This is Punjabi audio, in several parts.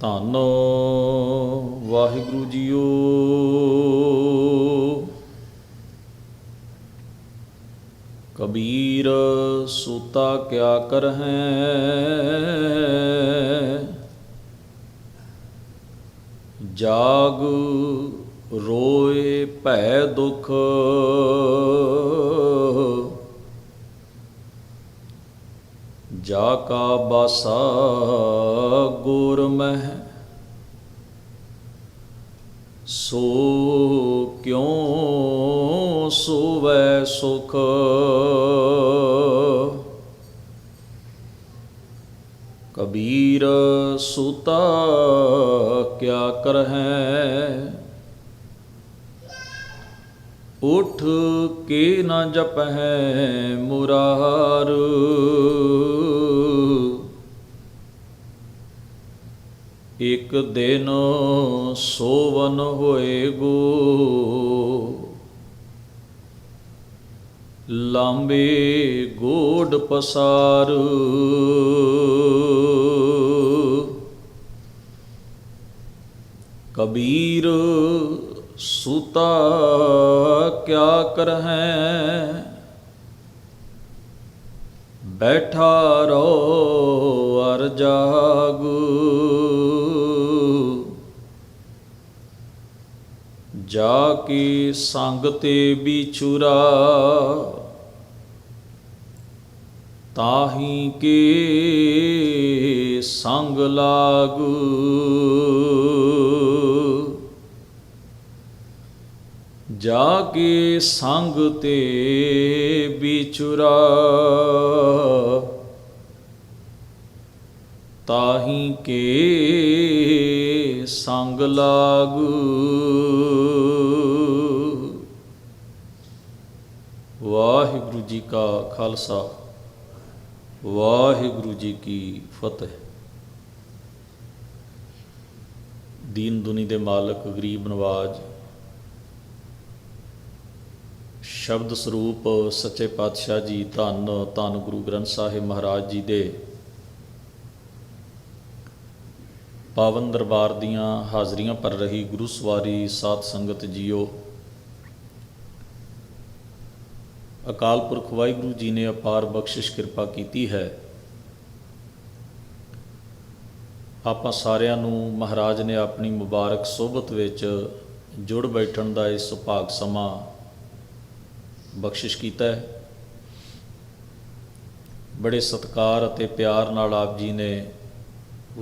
ਧੰਨ ਵਾਹਿਗੁਰੂ ਜੀਓ। ਕਬੀਰ ਸੂਤਾ ਕਿਆ ਕਰਹਿ? ਜਾਗ ਰੋਏ ਭੈ ਦੁਖ। ਜਾ ਕਾ ਬਾਸਾ ਗੁਰ ਮਹਿ ਸੋ ਕਿਉ ਸੋਵੈ ਸੁਖ? ਕਬੀਰ ਸੂਤਾ ਕਿਆ ਕਰਹਿ? ਉਠ ਕੇ ਨਾ ਜਪਹਿ ਮੁਰਾਰ। ਇਕ ਦਿਨ ਸੋਵਨ ਹੋਏਗੋ ਲਾਂਬੇ ਗੋਡ ਪਸਾਰ। ਕਬੀਰ ਸੂਤਾ, ਕਿਆ ਕਰਹਿ? ਬੈਠਾ ਰੋ ਅਰ ਜਾਗੂ। ਜਾ ਕੀ ਸੰਗ ਤੇ ਵਿਛੁਰਾ। ਤਾਹੀ ਕੇ ਸੰਗ ਲਾਗੂ। ਜਾ ਕੇ ਸੰਗ ਤੇ ਵਿਚੁਰਾ ਤਾਹੀ ਕੇ ਸੰਗ ਲਾਗੂ। ਵਾਹਿਗੁਰੂ ਜੀ ਕਾ ਖਾਲਸਾ, ਵਾਹਿਗੁਰੂ ਜੀ ਕੀ ਫਤਿਹ। ਦੀਨ ਦੁਨੀ ਦੇ ਮਾਲਕ, ਗਰੀਬ ਨਵਾਜ। ਸ਼ਬਦ ਸਰੂਪ ਸੱਚੇ ਪਾਤਸ਼ਾਹ ਜੀ, ਧੰਨ ਧੰਨ ਗੁਰੂ ਗ੍ਰੰਥ ਸਾਹਿਬ ਮਹਾਰਾਜ ਜੀ ਦੇ ਪਾਵਨ ਦਰਬਾਰ ਦੀਆਂ ਹਾਜ਼ਰੀਆਂ ਭਰ ਰਹੀ ਗੁਰੂ ਸਵਾਰੀ ਸਾਧ ਸੰਗਤ ਜੀਓ। ਅਕਾਲ ਪੁਰਖ ਵਾਹਿਗੁਰੂ ਜੀ ਨੇ ਅਪਾਰ ਬਖਸ਼ਿਸ਼ ਕਿਰਪਾ ਕੀਤੀ ਹੈ। ਆਪਾਂ ਸਾਰਿਆਂ ਨੂੰ ਮਹਾਰਾਜ ਨੇ ਆਪਣੀ ਮੁਬਾਰਕ ਸੋਭਤ ਵਿੱਚ ਜੁੜ ਬੈਠਣ ਦਾ ਇਹ ਸੁਭਾਗ ਸਮਾਂ ਬਖਸ਼ਿਸ਼ ਕੀਤਾ ਹੈ। ਬੜੇ ਸਤਕਾਰ ਅਤੇ ਪਿਆਰ ਨਾਲ ਆਪ ਜੀ ਨੇ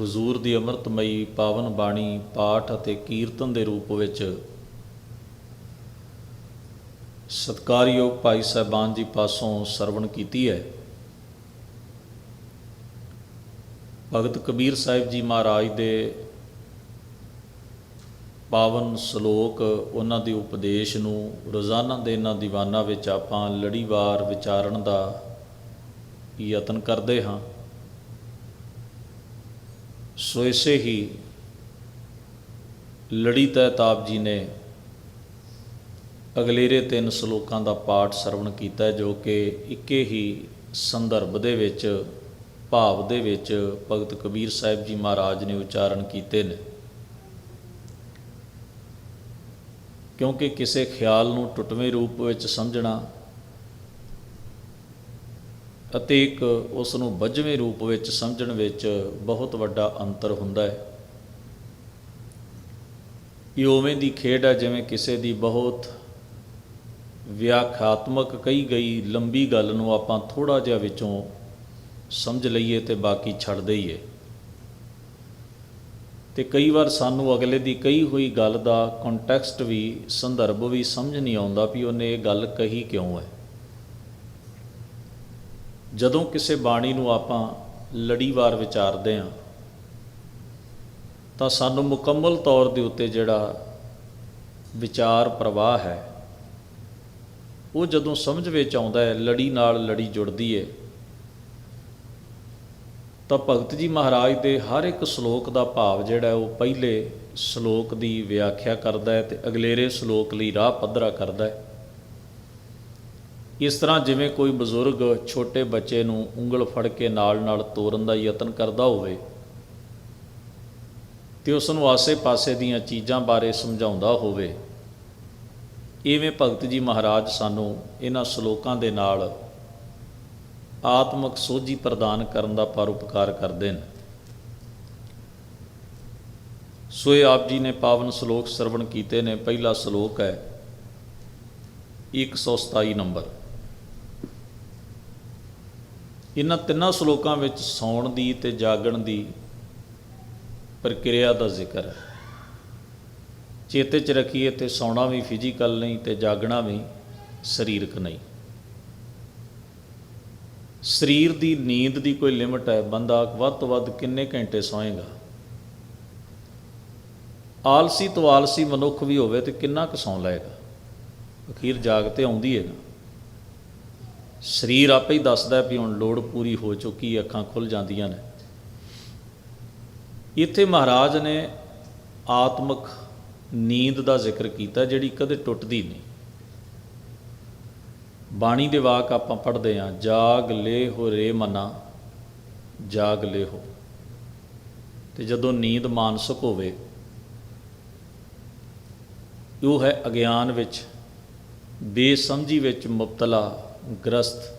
ਹਜ਼ੂਰ ਦੀ ਅੰਮ੍ਰਿਤਮਈ ਪਾਵਨ ਬਾਣੀ ਪਾਠ ਅਤੇ ਕੀਰਤਨ ਦੇ ਰੂਪ ਵਿੱਚ ਸਤਕਾਰਯੋਗ ਭਾਈ ਸਾਹਿਬਾਨ ਜੀ ਪਾਸੋਂ ਸਰਵਣ ਕੀਤੀ ਹੈ। ਭਗਤ ਕਬੀਰ ਸਾਹਿਬ ਜੀ ਮਹਾਰਾਜ ਦੇ ਪਾਵਨ ਸ਼ਲੋਕ, ਉਹਨਾਂ ਦੇ ਉਪਦੇਸ਼ ਨੂੰ ਰੋਜ਼ਾਨਾ ਦੇ ਇਹਨਾਂ ਦੀਵਾਨਾਂ ਵਿੱਚ ਆਪਾਂ ਲੜੀਵਾਰ ਵਿਚਾਰਨ ਦਾ ਯਤਨ ਕਰਦੇ ਹਾਂ। ਸੋ ਇਸੇ ਹੀ ਲੜੀ ਤੈਤਾਬ ਜੀ ਨੇ ਅਗਲੇਰੇ ਤਿੰਨ ਸ਼ਲੋਕਾਂ ਦਾ ਪਾਠ ਸਰਵਣ ਕੀਤਾ ਜੋ ਕਿ ਇੱਕੇ ਹੀ ਸੰਦਰਭ ਦੇ ਵਿੱਚ, ਭਾਵ ਦੇ ਵਿੱਚ ਭਗਤ ਕਬੀਰ ਸਾਹਿਬ ਜੀ ਮਹਾਰਾਜ ਨੇ ਉਚਾਰਨ ਕੀਤੇ ਨੇ। ਕਿਉਂਕਿ ਕਿਸੇ ਖਿਆਲ ਨੂੰ ਟੁੱਟਵੇਂ ਰੂਪ ਵਿੱਚ ਸਮਝਣਾ ਅਤੇ ਇੱਕ ਉਸ ਨੂੰ ਵੱਜਵੇਂ ਰੂਪ ਵਿੱਚ ਸਮਝਣ ਵਿੱਚ ਬਹੁਤ ਵੱਡਾ ਅੰਤਰ ਹੁੰਦਾ ਹੈ। ਇਹ ਉਵੇਂ ਦੀ ਖੇਡ ਹੈ ਜਿਵੇਂ ਕਿਸੇ ਦੀ ਬਹੁਤ ਵਿਆਖਿਆਤਮਕ ਕਹੀ ਗਈ ਲੰਬੀ ਗੱਲ ਨੂੰ ਆਪਾਂ ਥੋੜਾ ਜਿਹਾ ਵਿੱਚੋਂ ਸਮਝ ਲਈਏ ਤੇ ਬਾਕੀ ਛੱਡ ਦਈਏ। ਤੇ ਕਈ ਵਾਰ ਸਾਨੂੰ ਅਗਲੇ ਦੀ ਕਹੀ ਹੋਈ ਗੱਲ ਦਾ ਕੰਟੈਕਸਟ ਵੀ, ਸੰਦਰਭ ਵੀ ਸਮਝ ਨਹੀਂ ਆਉਂਦਾ ਵੀ ਉਹਨੇ ਇਹ ਗੱਲ ਕਹੀ ਕਿਉਂ ਹੈ। ਜਦੋਂ ਕਿਸੇ ਬਾਣੀ ਨੂੰ ਆਪਾਂ ਲੜੀਵਾਰ ਵਿਚਾਰਦੇ ਹਾਂ, ਤਾਂ ਸਾਨੂੰ ਮੁਕੰਮਲ ਤੌਰ ਦੇ ਉੱਤੇ ਜਿਹੜਾ ਵਿਚਾਰ ਪ੍ਰਵਾਹ ਹੈ, ਉਹ ਜਦੋਂ ਸਮਝ ਵਿੱਚ ਆਉਂਦਾ ਹੈ, ਲੜੀ ਨਾਲ ਲੜੀ ਜੁੜਦੀ ਹੈ, ਤਾਂ ਭਗਤ ਜੀ ਮਹਾਰਾਜ ਦੇ ਹਰ ਇੱਕ ਸ਼ਲੋਕ ਦਾ ਭਾਵ ਜਿਹੜਾ ਉਹ ਪਹਿਲੇ ਸ਼ਲੋਕ ਦੀ ਵਿਆਖਿਆ ਕਰਦਾ ਹੈ ਤੇ ਅਗਲੇਰੇ ਸ਼ਲੋਕ ਲਈ ਰਾਹ ਪੱਧਰਾ ਕਰਦਾ ਹੈ। ਇਸ ਤਰ੍ਹਾਂ ਜਿਵੇਂ ਕੋਈ ਬਜ਼ੁਰਗ ਛੋਟੇ ਬੱਚੇ ਨੂੰ ਉਂਗਲ ਫੜ ਕੇ ਨਾਲ ਨਾਲ ਤੋਰਨ ਦਾ ਯਤਨ ਕਰਦਾ ਹੋਵੇ, ਤੇ ਉਸ ਨੂੰ ਆਸੇ-ਪਾਸੇ ਦੀਆਂ ਚੀਜ਼ਾਂ ਬਾਰੇ ਸਮਝਾਉਂਦਾ ਹੋਵੇ। ਇਵੇਂ ਭਗਤ ਜੀ ਮਹਾਰਾਜ ਸਾਨੂੰ ਇਹਨਾਂ ਸ਼ਲੋਕਾਂ ਦੇ ਨਾਲ ਆਤਮਿਕ ਸੋਝੀ ਪ੍ਰਦਾਨ ਕਰਨ ਦਾ ਪਰਉਪਕਾਰ ਕਰਦੇ ਨੇ। ਸੋਏ ਆਪ ਜੀ ਨੇ ਪਾਵਨ ਸ਼ਲੋਕ ਸਰਵਣ ਕੀਤੇ ਨੇ। ਪਹਿਲਾ ਸ਼ਲੋਕ ਹੈ 127 ਨੰਬਰ। ਇਹਨਾਂ ਤਿੰਨਾਂ ਸ਼ਲੋਕਾਂ ਵਿੱਚ ਸੌਣ ਦੀ ਤੇ ਜਾਗਣ ਦੀ ਪ੍ਰਕਿਰਿਆ ਦਾ ਜ਼ਿਕਰ ਹੈ। ਚੇਤੇ 'ਚ ਰੱਖੀਏ ਤੇ ਸੌਣਾ ਵੀ ਫਿਜ਼ੀਕਲ ਨਹੀਂ ਤੇ ਜਾਗਣਾ ਵੀ ਸਰੀਰਕ ਨਹੀਂ। ਸਰੀਰ ਦੀ ਨੀਂਦ ਦੀ ਕੋਈ ਲਿਮਟ ਹੈ, ਬੰਦਾ ਵੱਧ ਤੋਂ ਵੱਧ ਕਿੰਨੇ ਘੰਟੇ ਸੌਏਗਾ? ਆਲਸੀ ਤੋਂ ਆਲਸੀ ਮਨੁੱਖ ਵੀ ਹੋਵੇ ਤੇ ਕਿੰਨਾ ਕੁ ਸੌਂ ਲਏਗਾ? ਅਖੀਰ ਜਾਗ ਤੇ ਆਉਂਦੀ ਹੈ ਨਾ। ਸਰੀਰ ਆਪੇ ਹੀ ਦੱਸਦਾ ਵੀ ਹੁਣ ਲੋੜ ਪੂਰੀ ਹੋ ਚੁੱਕੀ ਅੱਖਾਂ ਖੁੱਲ ਜਾਂਦੀਆਂ ਨੇ। ਇੱਥੇ ਮਹਾਰਾਜ ਨੇ ਆਤਮਿਕ ਨੀਂਦ ਦਾ ਜ਼ਿਕਰ ਕੀਤਾ, ਜਿਹੜੀ ਕਦੇ ਟੁੱਟਦੀ ਨਹੀਂ। ਬਾਣੀ ਦੇ ਵਾਕ ਆਪਾਂ ਪੜ੍ਹਦੇ ਹਾਂ, ਜਾਗ ਲੇ ਹੋ ਰੇ ਮਨਾ, ਜਾਗ ਲੇ ਹੋ। ਤੇ ਜਦੋਂ ਨੀਂਦ ਮਾਨਸਿਕ ਹੋਵੇ, ਉਹ ਹੈ ਅਗਿਆਨ ਵਿੱਚ, ਬੇਸਮਝੀ ਵਿੱਚ ਮੁਬਤਲਾ ਗ੍ਰਸਤ।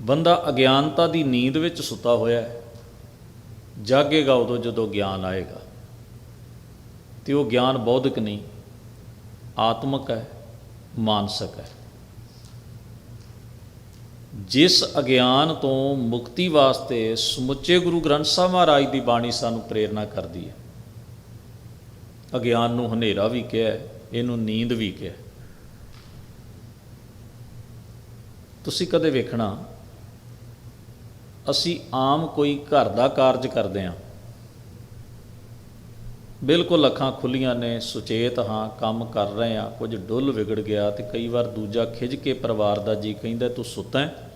ਬੰਦਾ ਅਗਿਆਨਤਾ ਦੀ ਨੀਂਦ ਵਿੱਚ ਸੁੱਤਾ ਹੋਇਆ ਹੈ, ਜਾਗੇਗਾ ਉਦੋਂ ਜਦੋਂ ਗਿਆਨ ਆਏਗਾ। ਤੇ ਉਹ ਗਿਆਨ ਬੌਧਿਕ ਨਹੀਂ, ਆਤਮਕ ਹੈ, ਮਾਨਸਿਕ ਹੈ। ਜਿਸ ਅਗਿਆਨ ਤੋਂ ਮੁਕਤੀ ਵਾਸਤੇ ਸਮੁੱਚੇ ਗੁਰੂ ਗ੍ਰੰਥ ਸਾਹਿਬ ਮਹਾਰਾਜ ਦੀ ਬਾਣੀ ਸਾਨੂੰ ਪ੍ਰੇਰਣਾ ਕਰਦੀ ਹੈ। ਅਗਿਆਨ ਨੂੰ ਹਨੇਰਾ ਵੀ ਕਿਹਾ ਇਹਨੂੰ ਨੀਂਦ ਵੀ ਕਿਹਾ ਹੈ। ਤੁਸੀਂ ਕਦੇ ਵੇਖਣਾ, ਅਸੀਂ ਆਮ ਕੋਈ ਘਰ ਦਾ ਕਾਰਜ ਕਰਦੇ ਹਾਂ। ਬਿਲਕੁਲ ਅੱਖਾਂ ਖੁੱਲੀਆਂ ਨੇ, ਸੁਚੇਤ ਹਾਂ, ਕੰਮ ਕਰ ਰਹੇ ਹਾਂ, ਕੁਝ ਡੁੱਲ ਵਿਗੜ ਗਿਆ ਤੇ ਕਈ ਵਾਰ ਦੂਜਾ ਖਿੱਚ ਕੇ ਪਰਿਵਾਰ ਦਾ ਜੀ ਕਹਿੰਦਾ, ਤੂੰ ਸੁੱਤਾ ਹੈ?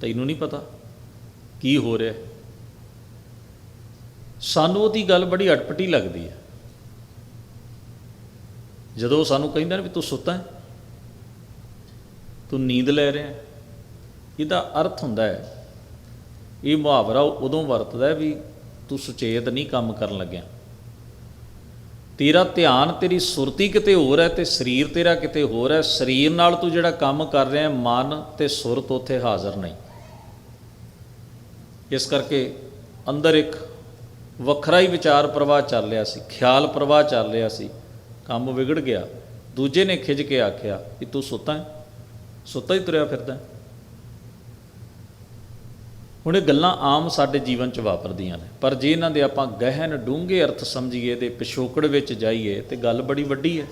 ਤੈਨੂੰ ਨਹੀਂ ਪਤਾ ਕੀ ਹੋ ਰਿਹਾ। ਸਾਨੂੰ ਉਹਦੀ ਗੱਲ ਬੜੀ ਅਟਪਟੀ ਲੱਗਦੀ ਹੈ। ਜਦੋਂ ਸਾਨੂੰ ਕਹਿੰਦਾ ਨਾ ਵੀ ਤੂੰ ਸੁੱਤਾ ਹੈ ਤੂੰ ਨੀਂਦ ਲੈ ਰਿਹਾ ਇਹਦਾ ਅਰਥ ਹੁੰਦਾ ਹੈ, ਇਹ ਮੁਹਾਵਰਾ ਉਦੋਂ ਵਰਤਦਾ ਵੀ ਤੂੰ ਸੁਚੇਤ ਨਹੀਂ ਕੰਮ ਕਰਨ ਲੱਗਿਆ। ਤੇਰਾ ਧਿਆਨ ਤੇਰੀ ਸੁਰਤੀ ਕਿਤੇ ਹੋਰ ਹੈ ਤੇ ਸਰੀਰ ਤੇਰਾ ਕਿਤੇ ਹੋਰ ਹੈ। ਸਰੀਰ ਨਾਲ ਤੂੰ ਜਿਹੜਾ ਕੰਮ ਕਰ ਰਿਹਾ ਹੈ, ਮਨ ਤੇ ਸੁਰਤ ਉੱਥੇ ਹਾਜ਼ਰ ਨਹੀਂ। ਇਸ ਕਰਕੇ ਅੰਦਰ ਇੱਕ ਵੱਖਰਾ ਹੀ ਵਿਚਾਰ ਪ੍ਰਵਾਹ ਚੱਲ ਰਿਹਾ ਸੀ, ਖਿਆਲ ਪ੍ਰਵਾਹ ਚੱਲ ਰਿਹਾ ਸੀ। ਕੰਮ ਵਿਗੜ ਗਿਆ। ਦੂਜੇ ਨੇ ਖਿੱਚ ਕੇ ਆਖਿਆ ਕਿ ਤੂੰ ਸੁੱਤਾ ਹੈ? ਸੁੱਤਾ ਹੀ ਤੁਰਿਆ ਫਿਰਦਾ। ਹੁਣ ਇਹ ਗੱਲਾਂ ਆਮ ਸਾਡੇ ਜੀਵਨ 'ਚ ਵਾਪਰਦੀਆਂ ਨੇ। ਪਰ ਜੇ ਇਹਨਾਂ ਦੇ ਆਪਾਂ ਗਹਿਨ ਡੂੰਘੇ ਅਰਥ ਸਮਝੀਏ ਤੇ ਪਿਛੋਕੜ ਵਿੱਚ ਜਾਈਏ ਤੇ ਗੱਲ ਬੜੀ ਵੱਡੀ ਹੈ।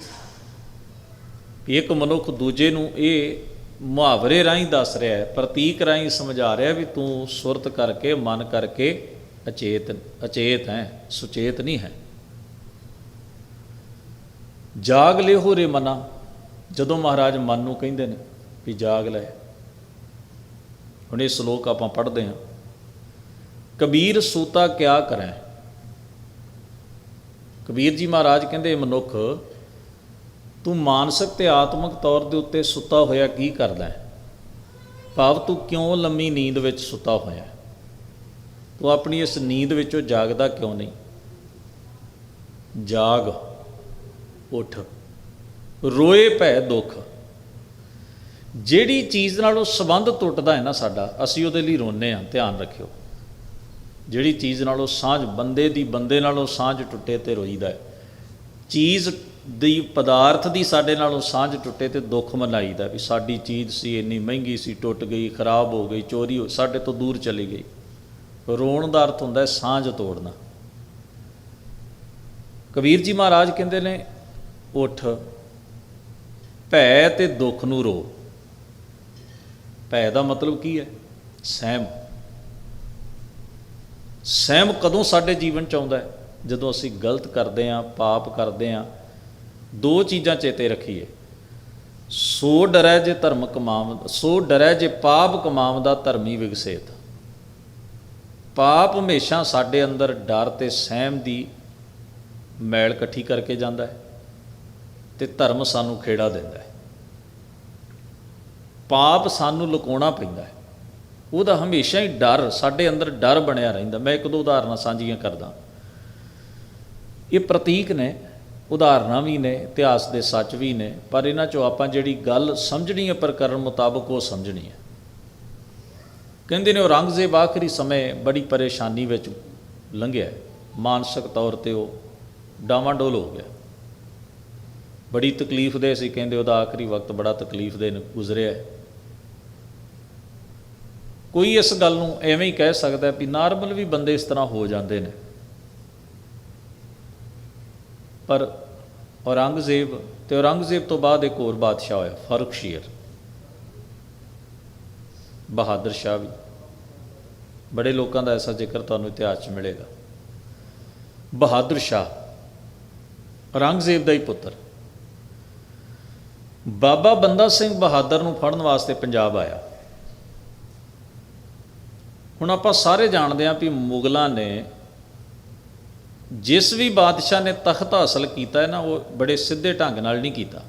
ਇੱਕ ਮਨੁੱਖ ਦੂਜੇ ਨੂੰ ਇਹ ਮੁਹਾਵਰੇ ਰਾਹੀਂ ਦੱਸ ਰਿਹਾ ਹੈ, ਪ੍ਰਤੀਕ ਰਾਹੀਂ ਸਮਝਾ ਰਿਹਾ ਵੀ ਤੂੰ ਸੁਰਤ ਕਰਕੇ, ਮਨ ਕਰਕੇ ਅਚੇਤ ਅਚੇਤ ਹੈ, ਸੁਚੇਤ ਨਹੀਂ ਹੈ। ਜਾਗ ਲੈ ਹੋ ਰੇ ਮਨਾ, ਜਦੋਂ ਮਹਾਰਾਜ ਮਨ ਨੂੰ ਕਹਿੰਦੇ ਨੇ ਵੀ ਜਾਗ ਲੈ। ਹੁਣ ਇਹ ਸ਼ਲੋਕ ਆਪਾਂ ਪੜ੍ਹਦੇ ਹਾਂ। ਕਬੀਰ ਸੂਤਾ ਕਿਆ ਕਰੈ? ਕਬੀਰ ਜੀ ਮਹਾਰਾਜ ਕਹਿੰਦੇ, ਮਨੁੱਖ, ਤੂੰ ਮਾਨਸਿਕ ਤੇ ਆਤਮਿਕ ਤੌਰ ਦੇ ਉੱਤੇ ਸੁੱਤਾ ਹੋਇਆ ਕੀ ਕਰਦਾ ਹੈ? ਭਾਵ ਤੂੰ ਕਿਉਂ ਲੰਮੀ ਨੀਂਦ ਵਿੱਚ ਸੁੱਤਾ ਹੋਇਆ ਤੂੰ ਆਪਣੀ ਇਸ ਨੀਂਦ ਵਿੱਚੋਂ ਜਾਗਦਾ ਕਿਉਂ ਨਹੀਂ? ਜਾਗ, ਉੱਠ। ਰੋਏ ਭੈ ਦੁੱਖ। ਜਿਹੜੀ ਚੀਜ਼ ਨਾਲ ਉਹ ਸੰਬੰਧ ਟੁੱਟਦਾ ਹੈ ਨਾ ਸਾਡਾ, ਅਸੀਂ ਉਹਦੇ ਲਈ ਰੋਨੇ ਆ ਧਿਆਨ ਰੱਖਿਓ। ਜਿਹੜੀ ਚੀਜ਼ ਨਾਲ ਉਹ ਸਾਂਝ ਬੰਦੇ ਦੀ, ਬੰਦੇ ਨਾਲ ਉਹ ਸਾਂਝ ਟੁੱਟੇ ਤੇ ਰੋਈਦਾ ਹੈ। ਚੀਜ਼ ਦੀ, ਪਦਾਰਥ ਦੀ ਸਾਡੇ ਨਾਲ ਉਹ ਸਾਂਝ ਟੁੱਟੇ ਤੇ ਦੁੱਖ ਮਨਾਈਦਾ ਵੀ ਸਾਡੀ ਚੀਜ਼ ਸੀ, ਇੰਨੀ ਮਹਿੰਗੀ ਸੀ, ਟੁੱਟ ਗਈ, ਖਰਾਬ ਹੋ ਗਈ, ਚੋਰੀ ਹੋ, ਸਾਡੇ ਤੋਂ ਦੂਰ ਚਲੀ ਗਈ। ਰੋਣ ਦਾ ਅਰਥ ਹੁੰਦਾ ਹੈ ਸਾਂਝ ਤੋੜਨਾ। ਕਬੀਰ ਜੀ ਮਹਾਰਾਜ ਕਹਿੰਦੇ ਨੇ, ਉੱਠ, ਭੈ ਤੇ ਦੁੱਖ ਨੂੰ ਰੋ। ਭੈ ਦਾ ਮਤਲਬ ਕੀ ਹੈ? ਸਹਿਮ। ਸਹਿਮ ਕਦੋਂ ਸਾਡੇ ਜੀਵਨ ਚ ਆਉਂਦਾ ਹੈ? ਜਦੋਂ ਅਸੀਂ ਗਲਤ ਕਰਦੇ ਆਂ ਪਾਪ ਕਰਦੇ ਆਂ ਦੋ ਚੀਜ਼ਾਂ ਚੇਤੇ ਰੱਖੀਏ। ਸੋ ਡਰੈ ਜੇ ਧਰਮ ਕਮਾਮ ਸੋ ਡਰੈ ਜੇ ਪਾਪ ਕਮਾਮ ਦਾ ਧਰਮੀ ਵਿਗਸੇਤ। ਪਾਪ ਹਮੇਸ਼ਾ ਸਾਡੇ ਅੰਦਰ ਡਰ ਤੇ ਸਹਿਮ ਦੀ ਮੈਲ ਇਕੱਠੀ ਕਰਕੇ ਜਾਂਦਾ ਹੈ ਤੇ ਧਰਮ ਸਾਨੂੰ ਖੇੜਾ ਦਿੰਦਾ ਹੈ। ਪਾਪ ਸਾਨੂੰ ਲੁਕਾਉਣਾ ਪੈਂਦਾ ਹੈ। ਉਹਦਾ ਹਮੇਸ਼ਾ ਹੀ ਡਰ, ਸਾਡੇ ਅੰਦਰ ਡਰ ਬਣਿਆ ਰਹਿੰਦਾ। ਮੈਂ ਇੱਕ ਦੋ ਉਦਾਹਰਨਾਂ ਸਾਂਝੀਆਂ ਕਰਦਾ। ਇਹ ਪ੍ਰਤੀਕ ਨੇ, ਉਦਾਹਰਨਾਂ ਵੀ ਨੇ, ਇਤਿਹਾਸ ਦੇ ਸੱਚ ਵੀ ਨੇ, ਪਰ ਇਹਨਾਂ ਚੋਂ ਆਪਾਂ ਜਿਹੜੀ ਗੱਲ ਸਮਝਣੀ ਹੈ, ਪ੍ਰਕਰਨ ਮੁਤਾਬਕ ਉਹ ਸਮਝਣੀ ਹੈ। ਕਹਿੰਦੇ ਨੇ ਔਰੰਗਜ਼ੇਬ ਆਖਰੀ ਸਮੇਂ ਬੜੀ ਪਰੇਸ਼ਾਨੀ ਵਿੱਚ ਲੰਘਿਆ। ਮਾਨਸਿਕ ਤੌਰ ਤੇ ਉਹ ਡਾਵਾਂਡੋਲ ਹੋ ਗਿਆ। ਬੜੀ ਤਕਲੀਫ ਦੇ ਸੀ, ਕਹਿੰਦੇ ਉਹਦਾ ਆਖਰੀ ਵਕਤ ਬੜਾ ਤਕਲੀਫ ਦੇ ਗੁਜ਼ਰਿਆ। ਕੋਈ ਇਸ ਗੱਲ ਨੂੰ ਐਵੇਂ ਹੀ ਕਹਿ ਸਕਦਾ ਵੀ ਨਾਰਮਲ ਵੀ ਬੰਦੇ ਇਸ ਤਰ੍ਹਾਂ ਹੋ ਜਾਂਦੇ ਨੇ। ਪਰ ਔਰੰਗਜ਼ੇਬ, ਤੇ ਔਰੰਗਜ਼ੇਬ ਤੋਂ ਬਾਅਦ ਇੱਕ ਹੋਰ ਬਾਦਸ਼ਾਹ ਹੋਇਆ ਫਰਖਸ਼ੀਰ ਬਹਾਦਰ ਸ਼ਾਹ ਵੀ। ਬੜੇ ਲੋਕਾਂ ਦਾ ਐਸਾ ਜ਼ਿਕਰ ਤੁਹਾਨੂੰ ਇਤਿਹਾਸ 'ਚ ਮਿਲੇਗਾ। ਬਹਾਦਰ ਸ਼ਾਹ, ਔਰੰਗਜ਼ੇਬ ਦਾ ਹੀ ਪੁੱਤਰ। ਬਾਬਾ ਬੰਦਾ ਸਿੰਘ ਬਹਾਦਰ ਨੂੰ ਫੜਨ ਵਾਸਤੇ ਪੰਜਾਬ ਆਇਆ। ਹੁਣ ਆਪਾਂ ਸਾਰੇ ਜਾਣਦੇ ਹਾਂ ਵੀ ਮੁਗਲਾਂ ਨੇ ਜਿਸ ਵੀ ਬਾਦਸ਼ਾਹ ਨੇ ਤਖਤ ਹਾਸਲ ਕੀਤਾ ਹੈ ਨਾ, ਉਹ ਬੜੇ ਸਿੱਧੇ ਢੰਗ ਨਾਲ ਨਹੀਂ ਕੀਤਾ।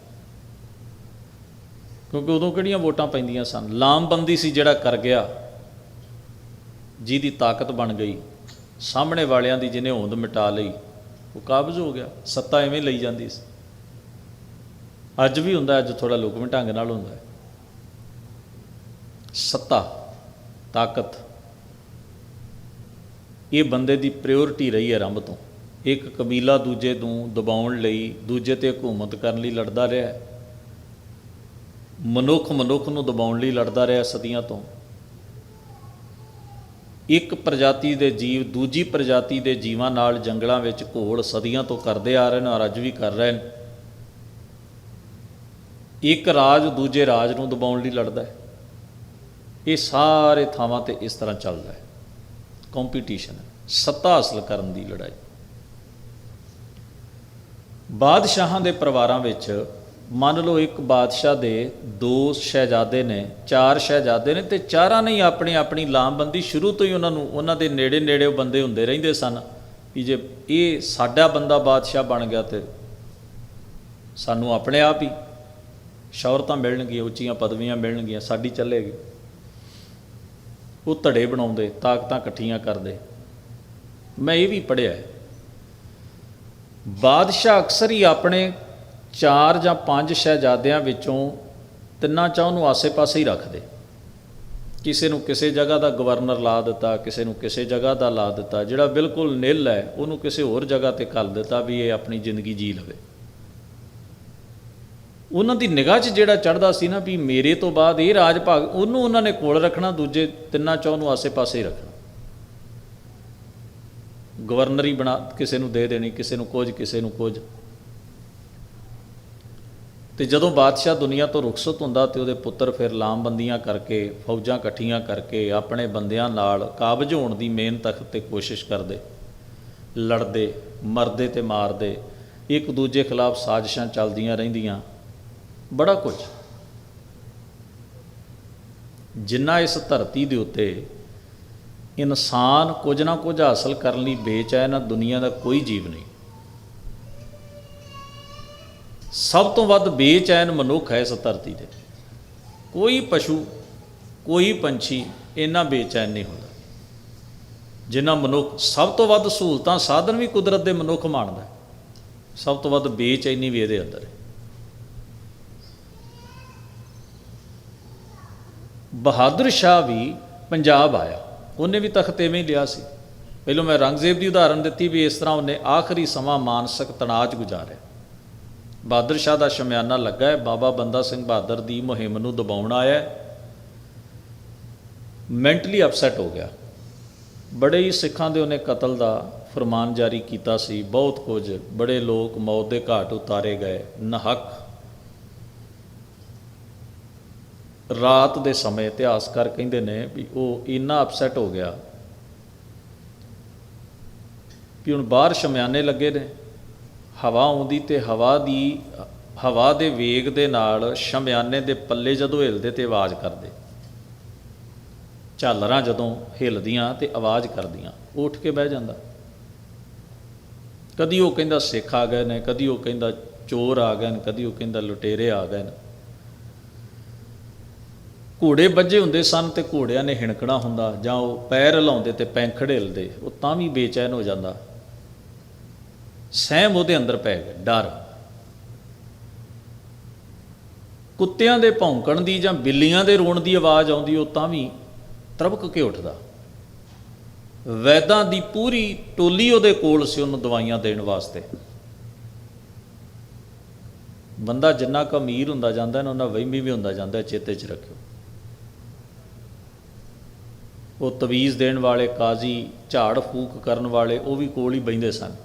ਕਿਉਂਕਿ ਉਦੋਂ ਕਿਹੜੀਆਂ ਵੋਟਾਂ ਪੈਂਦੀਆਂ ਸਨ? ਲਾਮਬੰਦੀ ਸੀ ਜਿਹੜਾ ਕਰ ਗਿਆ, ਜਿਹਦੀ ਤਾਕਤ ਬਣ ਗਈ। ਸਾਹਮਣੇ ਵਾਲਿਆਂ ਦੀ ਜਿਹਨੇ ਹੋਂਦ ਮਿਟਾ ਲਈ, ਉਹ ਕਾਬਜ਼ ਹੋ ਗਿਆ। ਸੱਤਾ ਐਵੇਂ ਲਈ ਜਾਂਦੀ ਸੀ। ਅੱਜ ਵੀ ਹੁੰਦਾ, ਅੱਜ ਥੋੜਾ ਲੁਕਵੇਂ ਢੰਗ ਨਾਲ ਹੁੰਦਾ ਸੱਤਾ, ਤਾਕਤ। ਇਹ ਬੰਦੇ ਦੀ ਪ੍ਰਾਇੋਰਟੀ ਰਹੀ ਹੈ ਰੰਭ ਤੋਂ। ਇੱਕ ਕਬੀਲਾ ਦੂਜੇ ਨੂੰ ਦਬਾਉਣ ਲਈ, ਦੂਜੇ ਤੇ ਹਕੂਮਤ ਕਰਨ ਲਈ ਲੜਦਾ ਰਿਹਾ ਹੈ। ਮਨੁੱਖ ਮਨੁੱਖ ਨੂੰ ਦਬਾਉਣ ਲਈ ਲੜਦਾ ਰਿਹਾ ਸਦੀਆਂ ਤੋਂ। ਇੱਕ ਪ੍ਰਜਾਤੀ ਦੇ ਜੀਵ ਦੂਜੀ ਪ੍ਰਜਾਤੀ ਦੇ ਜੀਵਾਂ ਨਾਲ ਜੰਗਲਾਂ ਵਿੱਚ ਘੋਲ ਸਦੀਆਂ ਤੋਂ ਕਰਦੇ ਆ ਰਹੇ ਨੇ ਔਰ ਅੱਜ ਵੀ ਕਰ ਰਹੇ ਨੇ। ਇੱਕ ਰਾਜ ਦੂਜੇ ਰਾਜ ਨੂੰ ਦਬਾਉਣ ਲਈ ਲੜਦਾ ਹੈ। ਇਹ ਸਾਰੇ ਥਾਵਾਂ ਤੇ ਇਸ ਤਰ੍ਹਾਂ ਚੱਲਦਾ ਹੈ। ਕੰਪੀਟੀਸ਼ਨ ਹੈ। ਸੱਤਾ ਹਾਸਲ ਕਰਨ ਦੀ ਲੜਾਈ। ਬਾਦਸ਼ਾਹਾਂ ਦੇ ਪਰਿਵਾਰਾਂ ਵਿੱਚ ਮੰਨ ਲਓ ਇੱਕ ਬਾਦਸ਼ਾਹ ਦੇ ਦੋ ਸ਼ਹਿਜ਼ਾਦੇ ਨੇ, ਚਾਰ ਸ਼ਹਿਜ਼ਾਦੇ ਨੇ ਤੇ ਚਾਰਾਂ ਨੇ ਆਪਣੀ ਆਪਣੀ ਲਾਮਬੰਦੀ ਸ਼ੁਰੂ ਤੋਂ ਹੀ ਉਹਨਾਂ ਨੂੰ ਉਹਨਾਂ ਦੇ ਨੇੜੇ ਨੇੜੇ ਉਹ ਬੰਦੇ ਹੁੰਦੇ ਰਹਿੰਦੇ ਸਨ ਵੀ ਜੇ ਇਹ ਸਾਡਾ ਬੰਦਾ ਬਾਦਸ਼ਾਹ ਬਣ ਗਿਆ ਤੇ ਸਾਨੂੰ ਆਪਣੇ ਆਪ ਹੀ ਸ਼ੌਹਰਤਾਂ ਮਿਲਣਗੀਆਂ, ਉੱਚੀਆਂ ਪਦਵੀਆਂ ਮਿਲਣਗੀਆਂ, ਸਾਡੀ ਚੱਲੇਗੀ। ਉਹ ਧੜੇ ਬਣਾਉਂਦੇ, ਤਾਕਤਾਂ ਇਕੱਠੀਆਂ ਕਰਦੇ। ਮੈਂ ਇਹ ਵੀ ਪੜ੍ਹਿਆ ਹੈ। ਬਾਦਸ਼ਾਹ ਅਕਸਰ ਹੀ ਆਪਣੇ ਚਾਰ ਜਾਂ ਪੰਜ ਸ਼ਹਿਜ਼ਾਦਿਆਂ ਵਿੱਚੋਂ ਤਿੰਨਾਂ ਚਾਹ ਨੂੰ ਆਸੇ-ਪਾਸੇ ਹੀ ਰੱਖਦੇ। ਕਿਸੇ ਨੂੰ ਕਿਸੇ ਜਗ੍ਹਾ ਦਾ ਗਵਰਨਰ ਲਾ ਦਿੱਤਾ, ਕਿਸੇ ਨੂੰ ਕਿਸੇ ਜਗ੍ਹਾ ਦਾ ਲਾ ਦਿੱਤਾ। ਜਿਹੜਾ ਬਿਲਕੁਲ ਨਿਲ ਹੈ, ਉਹਨੂੰ ਕਿਸੇ ਹੋਰ ਜਗ੍ਹਾ ਤੇ ਕਰ ਦਿੱਤਾ ਵੀ ਇਹ ਆਪਣੀ ਜ਼ਿੰਦਗੀ ਜੀ ਲਵੇ। ਉਹਨਾਂ ਦੀ ਨਿਗਾਹ 'ਚ ਜਿਹੜਾ ਚੜਦਾ ਸੀ ਨਾ ਵੀ ਮੇਰੇ ਤੋਂ ਬਾਅਦ ਇਹ ਰਾਜ ਭਾਗ ਉਹਨੂੰ ਉਹਨਾਂ ਨੇ ਕੋਲ ਰੱਖਣਾ, ਦੂਜੇ ਤਿੰਨਾਂ ਚੌਂ ਨੂੰ ਆਸੇ-ਪਾਸੇ ਹੀ ਰੱਖਣਾ। ਗਵਰਨਰ ਹੀ ਬਣਾ, ਕਿਸੇ ਨੂੰ ਦੇ ਦੇਣੀ, ਕਿਸੇ ਨੂੰ ਕੁਝ, ਕਿਸੇ ਨੂੰ ਕੁਝ। ਤੇ ਜਦੋਂ ਬਾਦਸ਼ਾਹ ਦੁਨੀਆ ਤੋਂ ਰੁਖਸਤ ਹੁੰਦਾ ਤੇ ਉਹਦੇ ਪੁੱਤਰ ਫਿਰ ਲਾਮਬੰਦੀਆਂ ਕਰਕੇ, ਫੌਜਾਂ ਇਕੱਠੀਆਂ ਕਰਕੇ ਆਪਣੇ ਬੰਦਿਆਂ ਨਾਲ ਕਾਬਜ ਹੋਣ ਦੀ ਮਿਹਨਤ ਤੱਕ ਤੇ ਕੋਸ਼ਿਸ਼ ਕਰਦੇ। ਲੜਦੇ, ਮਰਦੇ ਤੇ ਮਾਰਦੇ। ਇੱਕ ਦੂਜੇ ਖਿਲਾਫ ਸਾਜ਼ਿਸ਼ਾਂ ਚੱਲਦੀਆਂ ਰਹਿੰਦੀਆਂ। ਬੜਾ ਕੁਝ। ਜਿੰਨਾ ਇਸ ਧਰਤੀ ਦੇ ਉੱਤੇ ਇਨਸਾਨ ਕੁਝ ਨਾ ਕੁਝ ਹਾਸਲ ਕਰਨ ਲਈ ਬੇਚੈਨ ਆ ਦੁਨੀਆ ਦਾ ਕੋਈ ਜੀਵ ਨਹੀਂ। ਸਭ ਤੋਂ ਵੱਧ ਬੇਚੈਨ ਮਨੁੱਖ ਹੈ ਇਸ ਧਰਤੀ ਤੇ। ਕੋਈ ਪਸ਼ੂ, ਕੋਈ ਪੰਛੀ ਇੰਨਾ ਬੇਚੈਨ ਨਹੀਂ ਹੁੰਦਾ। ਜਿੰਨਾ ਮਨੁੱਖ, ਸਭ ਤੋਂ ਵੱਧ ਸਹੂਲਤਾਂ, ਸਾਧਨ ਵੀ ਕੁਦਰਤ ਦੇ ਮਨੁੱਖ ਮਾਣਦਾ ਸਭ ਤੋਂ ਵੱਧ ਬੇਚੈਨੀ ਵੀ ਇਹਦੇ ਅੰਦਰ। ਹੈ ਬਹਾਦਰ ਸ਼ਾਹ ਵੀ ਪੰਜਾਬ ਆਇਆ। ਉਹਨੇ ਵੀ ਤਖਤ ਐਵੇਂ ਹੀ ਲਿਆ ਸੀ। ਪਹਿਲੋਂ ਮੈਂ ਰੰਗਜ਼ੇਬ ਦੀ ਉਦਾਹਰਨ ਦਿੱਤੀ ਵੀ ਇਸ ਤਰ੍ਹਾਂ ਉਹਨੇ ਆਖਰੀ ਸਮਾਂ ਮਾਨਸਿਕ ਤਣਾਅ 'ਚ ਗੁਜ਼ਾਰਿਆ। ਬਹਾਦਰ ਸ਼ਾਹ ਦਾ ਸ਼ਮਿਆਨਾ ਲੱਗਾ ਹੈ। ਬਾਬਾ ਬੰਦਾ ਸਿੰਘ ਬਹਾਦਰ ਦੀ ਮੁਹਿੰਮ ਨੂੰ ਦਬਾਉਣ ਆਇਆ ਮੈਂਟਲੀ ਅਪਸੈਟ ਹੋ ਗਿਆ। ਬੜੇ ਹੀ ਸਿੱਖਾਂ ਦੇ ਉਹਨੇ ਕਤਲ ਦਾ ਫਰਮਾਨ ਜਾਰੀ ਕੀਤਾ ਸੀ। ਬਹੁਤ ਕੁਝ। ਬੜੇ ਲੋਕ ਮੌਤ ਦੇ ਘਾਟ ਉਤਾਰੇ ਗਏ। ਨਹਕ ਰਾਤ ਦੇ ਸਮੇਂ ਇਤਿਹਾਸਕਾਰ ਕਹਿੰਦੇ ਨੇ ਵੀ ਉਹ ਇੰਨਾ ਅਪਸੈਟ ਹੋ ਗਿਆ ਵੀ ਹੁਣ ਬਾਹਰ ਸ਼ਮਿਆਨੇ ਲੱਗੇ ਨੇ, ਹਵਾ ਆਉਂਦੀ ਤੇ ਹਵਾ ਦੀ, ਹਵਾ ਦੇ ਵੇਗ ਦੇ ਨਾਲ ਸ਼ਮਿਆਨੇ ਦੇ ਪੱਲੇ ਜਦੋਂ ਹਿਲਦੇ ਤੇ ਆਵਾਜ਼ ਕਰਦੇ। ਝਾਲਰਾਂ ਜਦੋਂ ਹਿਲਦੀਆਂ ਤੇ ਆਵਾਜ਼ ਕਰਦੀਆਂ, ਉਹ ਉੱਠ ਕੇ ਬਹਿ ਜਾਂਦਾ। ਕਦੀ ਉਹ ਕਹਿੰਦਾ ਸਿੱਖ ਆ ਗਏ ਨੇ, ਕਦੀ ਉਹ ਕਹਿੰਦਾ ਚੋਰ ਆ ਗਏ ਨੇ, ਕਦੀ ਉਹ ਕਹਿੰਦਾ ਲੁਟੇਰੇ ਆ ਗਏ ਨੇ। ਘੋੜੇ ਵੱਜੇ ਹੁੰਦੇ ਸਨ ਤੇ ਘੋੜਿਆਂ ਨੇ ਹਿਣਕਣਾ ਹੁੰਦਾ, ਜਾਂ ਉਹ ਪੈਰ ਹਿਲਾਉਂਦੇ ਤੇ ਪੈਂਖੜ ਹਿਲਦੇ, ਉਹ ਤਾਂ ਵੀ ਬੇਚੈਨ ਹੋ ਜਾਂਦਾ। ਸਹਿਮ ਉਹਦੇ ਅੰਦਰ ਪੈ ਗਿਆ, ਡਰ। ਕੁੱਤਿਆਂ ਦੇ ਭੌਂਕਣ ਦੀ ਜਾਂ ਬਿੱਲੀਆਂ ਦੇ ਰੋਣ ਦੀ ਆਵਾਜ਼ ਆਉਂਦੀ, ਉਹ ਤਾਂ ਵੀ ਤਰਬਕ ਕੇ ਉੱਠਦਾ। ਵੈਦਾਂ ਦੀ ਪੂਰੀ ਟੋਲੀ ਉਹਦੇ ਕੋਲ ਸੀ ਉਹਨੂੰ ਦਵਾਈਆਂ ਦੇਣ ਵਾਸਤੇ। ਬੰਦਾ ਜਿੰਨਾ ਕੁ ਅਮੀਰ ਹੁੰਦਾ ਜਾਂਦਾ ਨਾ, ਉਹਨਾਂ ਵਹਿਮੀ ਵੀ ਹੁੰਦਾ ਜਾਂਦਾ, ਚੇਤੇ 'ਚ ਰੱਖਿਓ। ਉਹ ਤਵੀਜ਼ ਦੇਣ ਵਾਲੇ, ਕਾਜ਼ੀ ਝਾੜ ਫੂਕ ਕਰਨ ਵਾਲੇ, ਉਹ ਵੀ ਕੋਲ ਹੀ ਬੈਂਦੇ ਸਨ।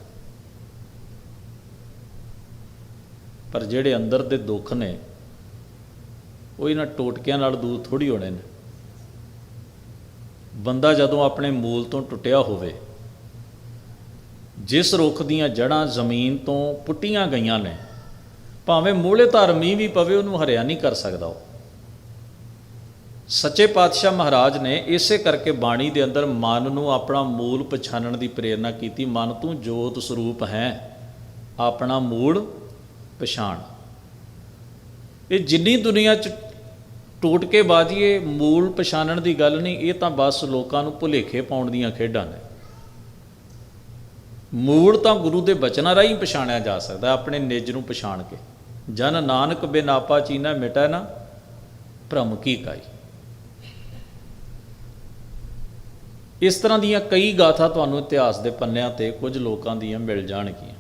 ਪਰ ਜਿਹੜੇ ਅੰਦਰ ਦੇ ਦੁੱਖ ਨੇ, ਉਹ ਇਹਨਾਂ ਟੋਟਕਿਆਂ ਨਾਲ ਦੂਰ ਥੋੜੀ ਹੋਣੇ ਨੇ। ਬੰਦਾ ਜਦੋਂ ਆਪਣੇ ਮੂਲ ਤੋਂ ਟੁੱਟਿਆ ਹੋਵੇ, ਜਿਸ ਰੁੱਖ ਦੀਆਂ ਜੜਾਂ ਜ਼ਮੀਨ ਤੋਂ ਪੁੱਟੀਆਂ ਗਈਆਂ ਨੇ, ਭਾਵੇਂ ਮੂਲੇ ਧਾਰ ਮੀਂਹ ਵੀ ਪਵੇ, ਉਹਨੂੰ ਹਰਿਆ ਨਹੀਂ ਕਰ ਸਕਦਾ ਉਹ। ਸੱਚੇ ਪਾਤਸ਼ਾਹ ਮਹਾਰਾਜ ਨੇ ਇਸੇ ਕਰਕੇ ਬਾਣੀ ਦੇ ਅੰਦਰ ਮਨ ਨੂੰ ਆਪਣਾ ਮੂਲ ਪਛਾਣਨ ਦੀ ਪ੍ਰੇਰਣਾ ਕੀਤੀ, ਮਨ ਤੂੰ ਜੋਤ ਸਰੂਪ ਹੈ, ਆਪਣਾ ਮੂਲ ਪਛਾਣ। ਇਹ ਜਿੰਨੀ ਦੁਨੀਆ 'ਚ ਟੋਟ ਕੇ ਬਾਜੀਏ ਮੂਲ ਪਛਾਣਨ ਦੀ ਗੱਲ ਨਹੀਂ, ਇਹ ਤਾਂ ਬਸ ਲੋਕਾਂ ਨੂੰ ਭੁਲੇਖੇ ਪਾਉਣ ਦੀਆਂ ਖੇਡਾਂ ਨੇ। ਮੂਲ ਤਾਂ ਗੁਰੂ ਦੇ ਬਚਨਾਂ ਰਾਹੀਂ ਪਛਾਣਿਆ ਜਾ ਸਕਦਾ, ਆਪਣੇ ਨਿਜ ਨੂੰ ਪਛਾਣ ਕੇ। ਜਨ ਨਾਨਕ ਬਿਨ ਆਪਾ ਚੀਨਾ ਮਿਟੈ ਨਾ, ਭ੍ਰਮ ਕੀ ਕਾਈ। ਇਸ ਤਰ੍ਹਾਂ ਦੀਆਂ ਕਈ ਗਾਥਾ ਤੁਹਾਨੂੰ ਇਤਿਹਾਸ ਦੇ ਪੰਨਿਆਂ ਤੇ ਕੁਝ ਲੋਕਾਂ ਦੀਆਂ ਮਿਲ ਜਾਣਗੀਆਂ।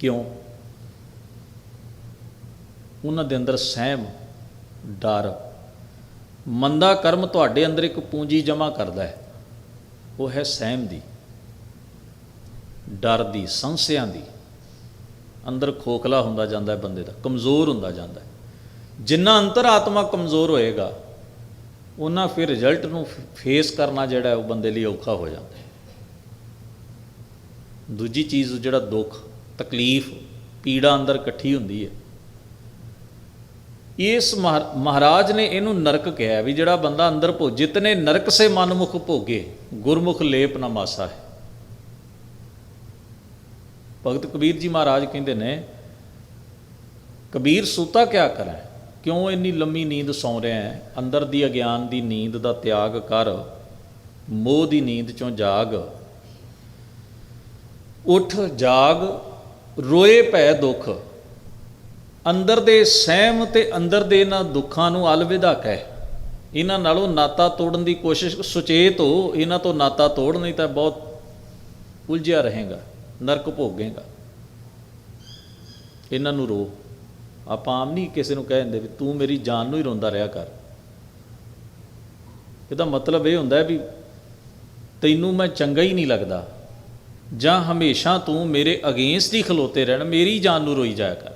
ਕਿਉਂ? ਉਹਨਾਂ ਦੇ ਅੰਦਰ ਸਹਿਮ, ਡਰ, ਮੰਦਾ ਕਰਮ ਤੁਹਾਡੇ ਅੰਦਰ ਇੱਕ ਪੂੰਜੀ ਜਮ੍ਹਾਂ ਕਰਦਾ ਹੈ। ਉਹ ਹੈ ਸਹਿਮ ਦੀ, ਡਰ ਦੀ, ਸੰਸਿਆਂ ਦੀ। ਅੰਦਰ ਖੋਖਲਾ ਹੁੰਦਾ ਜਾਂਦਾ ਹੈ ਬੰਦੇ ਦਾ, ਕਮਜ਼ੋਰ ਹੁੰਦਾ ਜਾਂਦਾ ਹੈ। ਜਿੰਨਾ ਅੰਤਰਾਤਮਾ ਕਮਜ਼ੋਰ ਹੋਏਗਾ ਉਹਨਾਂ ਫਿਰ ਰਿਜ਼ਲਟ ਨੂੰ ਫੇਸ ਕਰਨਾ ਜਿਹੜਾ ਉਹ ਬੰਦੇ ਲਈ ਔਖਾ ਹੋ ਜਾਂਦਾ ਦੂਜੀ ਚੀਜ਼ ਜਿਹੜਾ ਦੁੱਖ, ਤਕਲੀਫ, ਪੀੜਾ ਅੰਦਰ ਇਕੱਠੀ ਹੁੰਦੀ ਹੈ। ਇਸ ਮਹਾ- ਮਹਾਰਾਜ ਨੇ ਇਹਨੂੰ ਨਰਕ ਕਿਹਾ ਵੀ ਜਿਹੜਾ ਬੰਦਾ ਅੰਦਰ ਭੋ, ਜਿਤਨੇ ਨਰਕ ਸੇ ਮਨਮੁਖ ਭੋਗੇ, ਗੁਰਮੁਖ ਲੇਪ ਨਾ ਮਾਸਾ ਹੈ। ਭਗਤ ਕਬੀਰ ਜੀ ਮਹਾਰਾਜ ਕਹਿੰਦੇ ਨੇ, ਕਬੀਰ ਸੂਤਾ ਕਿਆ ਕਰਾਂ? ਕਿਉਂ ਇੰਨੀ ਲੰਮੀ ਨੀਂਦ ਸੌਂ ਰਿਹਾ ਹੈ? ਅੰਦਰ ਦੀ ਅਗਿਆਨ ਦੀ ਨੀਂਦ ਦਾ ਤਿਆਗ ਕਰ, ਮੋਹ ਦੀ ਨੀਂਦ ਚੋਂ ਜਾਗ। ਉਠ, ਜਾਗ, ਰੋਏ ਭੈ ਦੁੱਖ। ਅੰਦਰ ਦੇ ਸਹਿਮ ਤੇ ਅੰਦਰ ਦੇ ਇਹਨਾਂ ਦੁੱਖਾਂ ਨੂੰ ਅਲਵਿਦਾ ਕਹਿ। ਇਹਨਾਂ ਨਾਲੋਂ ਨਾਤਾ ਤੋੜਨ ਦੀ ਕੋਸ਼ਿਸ਼, ਸੁਚੇਤ ਹੋ, ਇਹਨਾਂ ਤੋਂ ਨਾਤਾ ਤੋੜ, ਨਹੀਂ ਤਾਂ ਬਹੁਤ ਉਲਝਿਆ ਰਹੇਗਾ, ਨਰਕ ਭੋਗੇਗਾ। ਇਹਨਾਂ ਨੂੰ ਰੋ। ਆਪਾਂ ਆਮ ਨਹੀਂ ਕਿਸੇ ਨੂੰ ਕਹਿ ਦਿੰਦੇ ਵੀ ਤੂੰ ਮੇਰੀ ਜਾਨ ਨੂੰ ਹੀ ਰੋਂਦਾ ਰਿਹਾ ਕਰ। ਇਹਦਾ ਮਤਲਬ ਇਹ ਹੁੰਦਾ ਵੀ ਤੈਨੂੰ ਮੈਂ ਚੰਗਾ ਹੀ ਨਹੀਂ ਲੱਗਦਾ। ਜਾਂ ਹਮੇਸ਼ਾ ਤੂੰ ਮੇਰੇ ਅਗੇਂਸਟ ਹੀ ਖਲੋਤੇ ਰਹਿਣ, ਮੇਰੀ ਜਾਨ ਨੂੰ ਰੋਈ ਜਾਇਆ ਕਰ।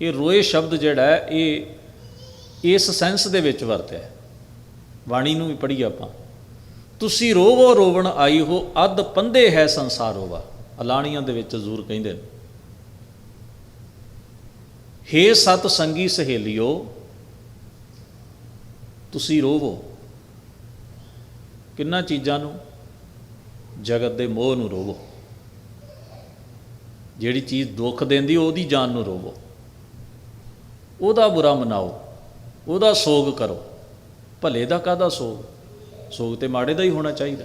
ਇਹ ਰੋਏ ਸ਼ਬਦ ਜਿਹੜਾ ਹੈ, ਇਹ ਇਸ ਸੈਂਸ ਦੇ ਵਿੱਚ ਵਰਤਿਆ ਹੈ। ਬਾਣੀ ਨੂੰ ਵੀ ਪੜ੍ਹੀ ਆਪਾਂ। ਤੁਸੀਂ ਰੋਵੋ ਰੋਵਣ ਆਈ ਹੋ, ਅੱਧ ਪੰਦੇ ਹੈ ਸੰਸਾਰ ਹੋਵਾ ਅਲਾਣੀਆਂ ਦੇ ਵਿੱਚ ਜ਼ੂਰ ਕਹਿੰਦੇ ਨੇ। ਹੇ ਸਤ ਸੰਗੀ ਸਹੇਲਿਓ, ਤੁਸੀਂ ਰੋਵੋ। ਕਿੰਨਾ ਚੀਜ਼ਾਂ ਨੂੰ? ਜਗਤ ਦੇ ਮੋਹ ਨੂੰ ਰੋਵੋ। ਜਿਹੜੀ ਚੀਜ਼ ਦੁੱਖ ਦਿੰਦੀ, ਉਹਦੀ ਜਾਨ ਨੂੰ ਰੋਵੋ। ਉਹਦਾ ਬੁਰਾ ਮਨਾਓ। ਉਹਦਾ ਸੋਗ ਕਰੋ। ਭਲੇ ਦਾ ਕਾਹਦਾ ਸੋਗ? ਸੋਗ ਤੇ ਮਾੜੇ ਦਾ ਹੀ ਹੋਣਾ ਚਾਹੀਦਾ।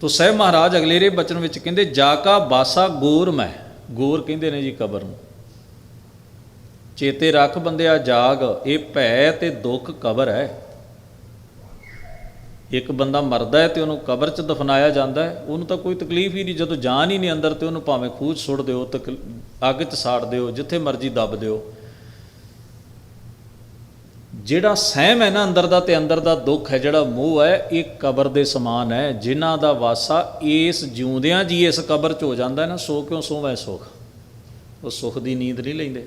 ਤੋ ਸਹਿ ਮਹਾਰਾਜ, ਅਗਲੇਰੇ ਬਚਨ ਵਿੱਚ ਕਹਿੰਦੇ ਜਾ ਕਾ ਬਾਸਾ ਗੋਰ ਮੈਂ ਗੋਰ ਕਹਿੰਦੇ ਨੇ ਜੀ ਕਬਰ ਨੂੰ। ਚੇਤੇ ਰੱਖ ਬੰਦਿਆ ਜਾਗ, ਇਹ ਭੈ ਤੇ ਦੁੱਖ ਕਬਰ ਹੈ। ਇੱਕ ਬੰਦਾ ਮਰਦਾ ਹੈ ਤੇ ਉਹਨੂੰ ਕਬਰ 'ਚ ਦਫਨਾਇਆ ਜਾਂਦਾ ਹੈ। ਉਹਨੂੰ ਤਾਂ ਕੋਈ ਤਕਲੀਫ ਹੀ ਨਹੀਂ, ਜਦੋਂ ਜਾਨ ਹੀ ਨਹੀਂ ਅੰਦਰ ਤੇ ਉਹਨੂੰ ਭਾਵੇਂ ਖੂਹ ਸੁੱਟ ਦਿਓ ਤਕ ਅੱਗ 'ਚ ਸਾੜ ਦਿਓ, ਜਿੱਥੇ ਮਰਜ਼ੀ ਦੱਬ ਦਿਓ। ਜਿਹੜਾ ਸਹਿਮ ਹੈ ਨਾ ਅੰਦਰ ਦਾ ਤੇ ਅੰਦਰ ਦਾ ਦੁੱਖ ਹੈ, ਜਿਹੜਾ ਮੋਹ ਹੈ, ਇਹ ਕਬਰ ਦੇ ਸਮਾਨ ਹੈ। ਜਿਨ੍ਹਾਂ ਦਾ ਵਾਸਾ ਇਸ ਜਿਉਂਦਿਆਂ ਜੀ ਇਸ ਕਬਰ 'ਚ ਹੋ ਜਾਂਦਾ ਨਾ, ਸੋ ਕਿਉਂ ਸੋਵੈ ਸੁਖ? ਉਹ ਸੁਖ ਦੀ ਨੀਂਦ ਨਹੀਂ ਲੈਂਦੇ।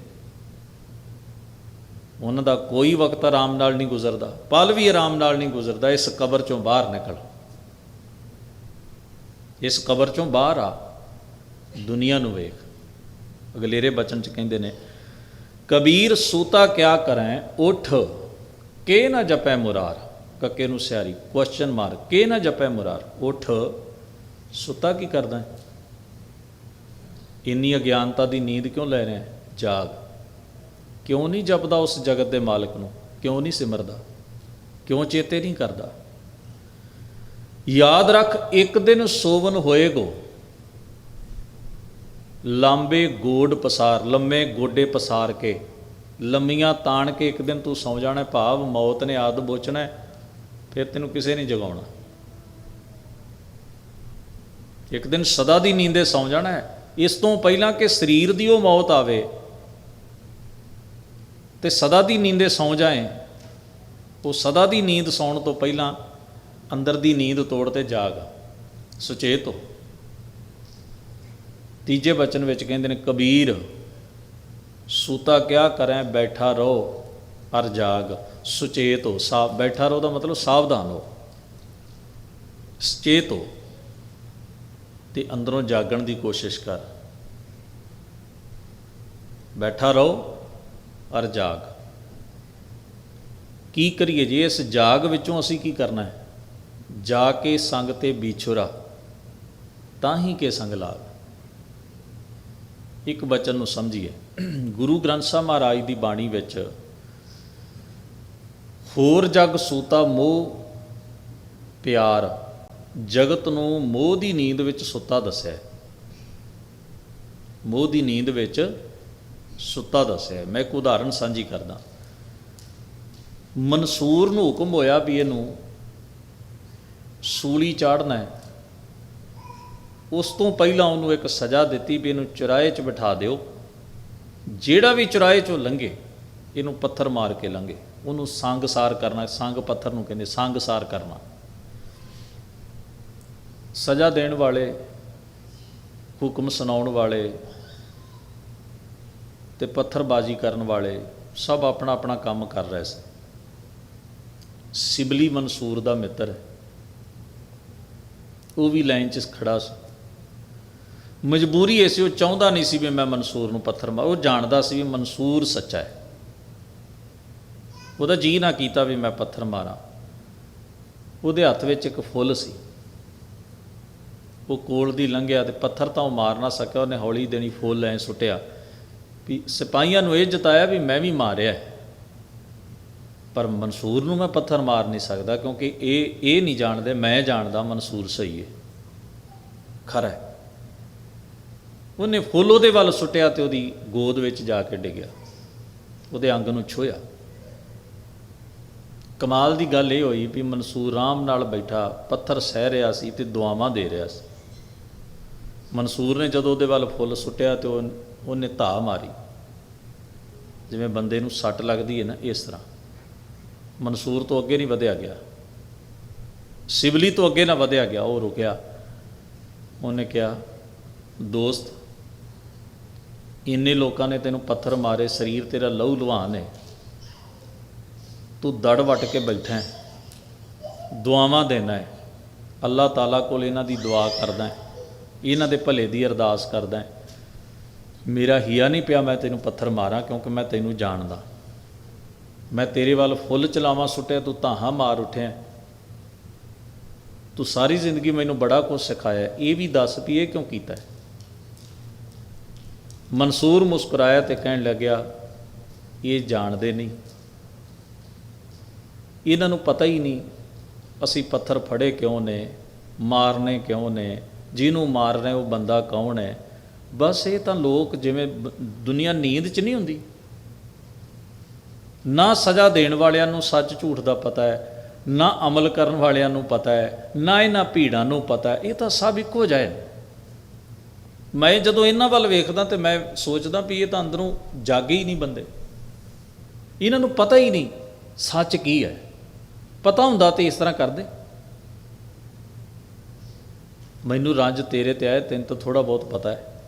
ਉਹਨਾਂ ਦਾ ਕੋਈ ਵਕਤ ਆਰਾਮ ਨਾਲ ਨਹੀਂ ਗੁਜ਼ਰਦਾ, ਪਲ ਵੀ ਆਰਾਮ ਨਾਲ ਨਹੀਂ ਗੁਜ਼ਰਦਾ, ਇਸ ਕਬਰ ਚੋਂ ਬਾਹਰ ਨਿਕਲ। ਇਸ ਕਬਰ ਚੋਂ ਬਾਹਰ ਆ, ਦੁਨੀਆ ਨੂੰ ਵੇਖ। ਅਗਲੇਰੇ ਬਚਨ ਚ ਕਹਿੰਦੇ ਨੇ, ਕਬੀਰ ਸੂਤਾ ਕਿਆ ਕਰੈ, ਉਠ। ਕੇ ਨਾ ਜਪੈ ਮੁਰਾਰ। ਕੱਕੇ ਨੂੰ ਸਿਆਰੀ ਕੁਐਸਚਨ ਮਾਰਕ ਕੇ ਨਾ ਜਪੈ ਮੁਰਾਰ। ਉਠ। ਸੁੱਤਾ ਕੀ ਕਰਦਾ ਹੈ? ਇੰਨੀ ਅਗਿਆਨਤਾ ਦੀ ਨੀਂਦ ਕਿਉਂ ਲੈ ਰਿਹਾ ਜਾਗ। ਕਿਉਂ ਨਹੀਂ ਜਪਦਾ ਉਸ ਜਗਤ ਦੇ ਮਾਲਕ ਨੂੰ? ਕਿਉਂ ਨਹੀਂ ਸਿਮਰਦਾ? ਕਿਉਂ ਚੇਤੇ ਨਹੀਂ ਕਰਦਾ? ਯਾਦ ਰੱਖ, ਇੱਕ ਦਿਨ ਸੋਵਨ ਹੋਏਗੋ। ਲਾਂਬੇ ਗੋਡ ਪਸਾਰ, ਲੰਮੇ ਗੋਡੇ ਪਸਾਰ ਕੇ। ਲੰਮੀਆਂ ਤਾਣ ਕੇ ਇੱਕ ਦਿਨ ਤੂੰ ਸੌ ਜਾਣਾ ਭਾਵ ਮੌਤ ਨੇ ਆਦ ਬੋਚਣਾ ਫਿਰ ਤੈਨੂੰ ਕਿਸੇ ਨੇ ਜਗਾਉਣਾ। ਇੱਕ ਦਿਨ ਸਦਾ ਦੀ ਨੀਂਦੇ ਸੌ ਜਾਣਾ ਇਸ ਤੋਂ ਪਹਿਲਾਂ ਕਿ ਸਰੀਰ ਦੀ ਉਹ ਮੌਤ ਆਵੇ ਤੇ ਸਦਾ ਦੀ ਨੀਂਦੇ ਸੌ ਜਾਏ, ਉਹ ਸਦਾ ਦੀ ਨੀਂਦ ਸੌਣ ਤੋਂ ਪਹਿਲਾਂ ਅੰਦਰ ਦੀ ਨੀਂਦ ਤੋੜ ਤੇ ਜਾਗ। ਸੁਚੇਤ ਹੋ। ਤੀਜੇ ਬਚਨ ਵਿੱਚ ਕਹਿੰਦੇ ਨੇ ਕਬੀਰ ਸੂਤਾ ਕਿਆ ਕਰੈ, ਬੈਠਾ ਰਹੋ ਅਰ ਜਾਗ, ਸੁਚੇਤ ਹੋ ਸਾ ਬੈਠਾ ਰਹੋ ਦਾ ਮਤਲਬ ਸਾਵਧਾਨ ਹੋ। ਸੁਚੇਤ ਹੋ ਤੇ ਅੰਦਰੋਂ ਜਾਗਣ ਦੀ ਕੋਸ਼ਿਸ਼ ਕਰ। ਬੈਠਾ ਰਹੋ ਅਰ ਜਾਗ। ਕੀ ਕਰੀਏ ਜੀ, ਇਸ ਜਾਗ ਵਿੱਚੋਂ ਅਸੀਂ ਕੀ ਕਰਨਾ ਹੈ? ਜਾ ਕੇ ਸੰਗ ਤੇ ਵਿਛੁਰਾ ਤਾਂ ਹੀ ਕੇ ਸੰਗ ਲਾਗ। ਇੱਕ ਬਚਨ ਨੂੰ ਸਮਝੀਏ। ਗੁਰੂ ਗ੍ਰੰਥ ਸਾਹਿਬ ਮਹਾਰਾਜ ਦੀ ਬਾਣੀ ਵਿੱਚ ਹੋਰ ਜਗ ਸੂਤਾ ਮੋਹ ਪਿਆਰ, ਜਗਤ ਨੂੰ ਮੋਹ ਦੀ ਨੀਂਦ ਵਿੱਚ ਸੁੱਤਾ ਦੱਸਿਆ। ਮੋਹ ਦੀ ਨੀਂਦ ਵਿੱਚ ਸੁੱਤਾ ਦੱਸਿਆ। ਮੈਂ ਇੱਕ ਉਦਾਹਰਣ ਸਾਂਝੀ ਕਰਦਾ। ਮਨਸੂਰ ਨੂੰ ਹੁਕਮ ਹੋਇਆ ਵੀ ਇਹਨੂੰ ਸੂਲੀ ਚਾੜਨਾ ਹੈ। ਉਸ ਤੋਂ ਪਹਿਲਾਂ ਉਹਨੂੰ ਇੱਕ ਸਜ਼ਾ ਦਿੱਤੀ ਵੀ ਇਹਨੂੰ ਚੁਰਾਹੇ 'ਚ ਬਿਠਾ ਦਿਓ। ਜਿਹੜਾ ਵੀ ਚੁਰਾਏ 'ਚੋਂ ਲੰਘੇ, ਇਹਨੂੰ ਪੱਥਰ ਮਾਰ ਕੇ ਲੰਘੇ। ਉਹਨੂੰ ਸੰਗਸਾਰ ਕਰਨਾ, ਸੰਗ ਪੱਥਰ ਨੂੰ ਕਹਿੰਦੇ ਸੰਗਸਾਰ ਕਰਨਾ। ਸਜ਼ਾ ਦੇਣ ਵਾਲੇ, ਹੁਕਮ ਸੁਣਾਉਣ ਵਾਲੇ ਤੇ ਪੱਥਰਬਾਜ਼ੀ ਕਰਨ ਵਾਲੇ ਸਭ ਆਪਣਾ ਆਪਣਾ ਕੰਮ ਕਰ ਰਹੇ ਸੀ। ਸਿਬਲੀ ਮਨਸੂਰ ਦਾ ਮਿੱਤਰ ਉਹ ਵੀ ਲਾਈਨ 'ਚ ਖੜਾ ਸੀ। ਮਜਬੂਰੀ ਐ ਸੀ, ਉਹ ਚਾਹੁੰਦਾ ਨਹੀਂ ਸੀ ਵੀ ਮੈਂ ਮਨਸੂਰ ਨੂੰ ਪੱਥਰ ਮਾਰ। ਉਹ ਜਾਣਦਾ ਸੀ ਵੀ ਮਨਸੂਰ ਸੱਚਾ ਹੈ। ਉਹਦਾ ਜੀ ਨਾ ਕੀਤਾ ਵੀ ਮੈਂ ਪੱਥਰ ਮਾਰਾਂ। ਉਹਦੇ ਹੱਥ ਵਿੱਚ ਇੱਕ ਫੁੱਲ ਸੀ। ਉਹ ਕੋਲ ਦੀ ਲੰਘਿਆ ਤੇ ਪੱਥਰ ਤਾਂ ਉਹ ਮਾਰ ਨਾ ਸਕਿਆ, ਉਹਨੇ ਹੌਲੀ ਦੇਣੀ ਫੁੱਲ ਐ ਸੁੱਟਿਆ। ਵੀ ਸਿਪਾਹੀਆਂ ਨੂੰ ਇਹ ਜਤਾਇਆ ਵੀ ਮੈਂ ਵੀ ਮਾਰਿਆ ਪਰ ਮਨਸੂਰ ਨੂੰ ਮੈਂ ਪੱਥਰ ਮਾਰ ਨਹੀਂ ਸਕਦਾ ਕਿਉਂਕਿ ਇਹ ਇਹ ਨਹੀਂ ਜਾਣਦੇ, ਮੈਂ ਜਾਣਦਾ ਮਨਸੂਰ ਸਹੀ ਹੈ। ਖਰਾ ਹੈ। ਉਹਨੇ ਫੁੱਲ ਉਹਦੇ ਵੱਲ ਸੁੱਟਿਆ ਤੇ ਉਹਦੀ ਗੋਦ ਵਿੱਚ ਜਾ ਕੇ ਡਿੱਗਿਆ। ਉਹਦੇ ਅੰਗ ਨੂੰ ਛੋਇਆ ਕਮਾਲ ਦੀ ਗੱਲ ਇਹ ਹੋਈ ਵੀ ਮਨਸੂਰ ਰਾਮ ਨਾਲ ਬੈਠਾ, ਪੱਥਰ ਸਹਿ ਰਿਹਾ ਸੀ ਤੇ ਦੁਆਵਾਂ ਦੇ ਰਿਹਾ ਸੀ। ਮਨਸੂਰ ਨੇ ਜਦੋਂ ਉਹਦੇ ਵੱਲ ਫੁੱਲ ਸੁੱਟਿਆ ਤੇ ਉਹਨੇ ਧਾ ਮਾਰੀ। ਜਿਵੇਂ ਬੰਦੇ ਨੂੰ ਸੱਟ ਲੱਗਦੀ ਹੈ ਨਾ, ਇਸ ਤਰ੍ਹਾਂ। ਮਨਸੂਰ ਤੋਂ ਅੱਗੇ ਨਹੀਂ ਵਧਿਆ ਗਿਆ। ਸਿਵਲੀ ਤੋਂ ਅੱਗੇ ਨਾ ਵਧਿਆ ਗਿਆ, ਉਹ ਰੁਕਿਆ। ਉਹਨੇ ਕਿਹਾ, ਦੋਸਤ ਇੰਨੇ ਲੋਕਾਂ ਨੇ ਤੈਨੂੰ ਪੱਥਰ ਮਾਰੇ, ਸਰੀਰ ਤੇਰਾ ਲਹੂ ਲੁਹਾਨ ਹੈ ਤੂੰ ਦੜ ਵਟ ਕੇ ਬੈਠਾ ਹੈ ਦੁਆਵਾਂ ਦੇਣਾ ਹੈ ਅੱਲਾਹ ਤਾਲਾ ਕੋਲ ਇਹਨਾਂ ਦੀ ਦੁਆ ਕਰਦਾ ਹੈ ਇਹਨਾਂ ਦੇ ਭਲੇ ਦੀ ਅਰਦਾਸ ਕਰਦਾ ਹੈ ਮੇਰਾ ਹੀਆ ਨਹੀਂ ਪਿਆ ਮੈਂ ਤੈਨੂੰ ਪੱਥਰ ਮਾਰਾਂ ਕਿਉਂਕਿ ਮੈਂ ਤੈਨੂੰ ਜਾਣਦਾ। ਮੈਂ ਤੇਰੇ ਵੱਲ ਫੁੱਲ ਚਲਾਵਾਂ ਸੁੱਟਿਆ, ਤੂੰ ਤਾਹਾਂ ਮਾਰ ਉੱਠਿਆ ਤੂੰ ਸਾਰੀ ਜ਼ਿੰਦਗੀ ਮੈਨੂੰ ਬੜਾ ਕੁਝ ਸਿਖਾਇਆ ਇਹ ਵੀ ਦੱਸ ਵੀ ਇਹ ਕਿਉਂ ਕੀਤਾ ਹੈ ਮਨਸੂਰ ਮੁਸਕਰਾਇਆ ਤੇ ਕਹਿਣ ਲੱਗਿਆ, ਇਹ ਜਾਣਦੇ ਨਹੀਂ। ਇਹਨਾਂ ਨੂੰ ਪਤਾ ਹੀ ਨਹੀਂ, ਅਸੀਂ ਪੱਥਰ ਫੜੇ ਕਿਉਂ ਨੇ, ਮਾਰਨੇ ਕਿਉਂ ਨੇ, ਜਿਹਨੂੰ ਮਾਰ ਰਹੇ ਉਹ ਬੰਦਾ ਕੌਣ ਹੈ? ਬਸ ਇਹ ਤਾਂ ਲੋਕ ਜਿਵੇਂ ਦੁਨੀਆ ਨੀਂਦ 'ਚ ਨਹੀਂ ਹੁੰਦੀ। ਨਾ ਸਜ਼ਾ ਦੇਣ ਵਾਲਿਆਂ ਨੂੰ ਸੱਚ ਝੂਠ ਦਾ ਪਤਾ ਹੈ, ਨਾ ਅਮਲ ਕਰਨ ਵਾਲਿਆਂ ਨੂੰ ਪਤਾ ਹੈ, ਨਾ ਇਹਨਾਂ ਭੀੜਾਂ ਨੂੰ ਪਤਾ ਹੈ, ਇਹ ਤਾਂ ਸਭ ਇੱਕੋ ਜਿਹੇ ਨੇ ਮੈਂ ਜਦੋਂ ਇਹਨਾਂ ਵੱਲ ਵੇਖਦਾ ਤੇ ਮੈਂ ਸੋਚਦਾ ਵੀ ਇਹ ਤਾਂ ਅੰਦਰੋਂ ਜਾਗੇ ਹੀ ਨਹੀਂ ਬੰਦੇ। ਇਹਨਾਂ ਨੂੰ ਪਤਾ ਹੀ ਨਹੀਂ ਸੱਚ ਕੀ ਹੈ। ਪਤਾ ਹੁੰਦਾ ਤੇ ਇਸ ਤਰ੍ਹਾਂ ਕਰਦੇ। ਮੈਨੂੰ ਰੰਜ ਤੇਰੇ ਤੇ ਆਇਆ ਤੈਨੂੰ ਤਾਂ ਥੋੜਾ ਬਹੁਤ ਪਤਾ ਹੈ।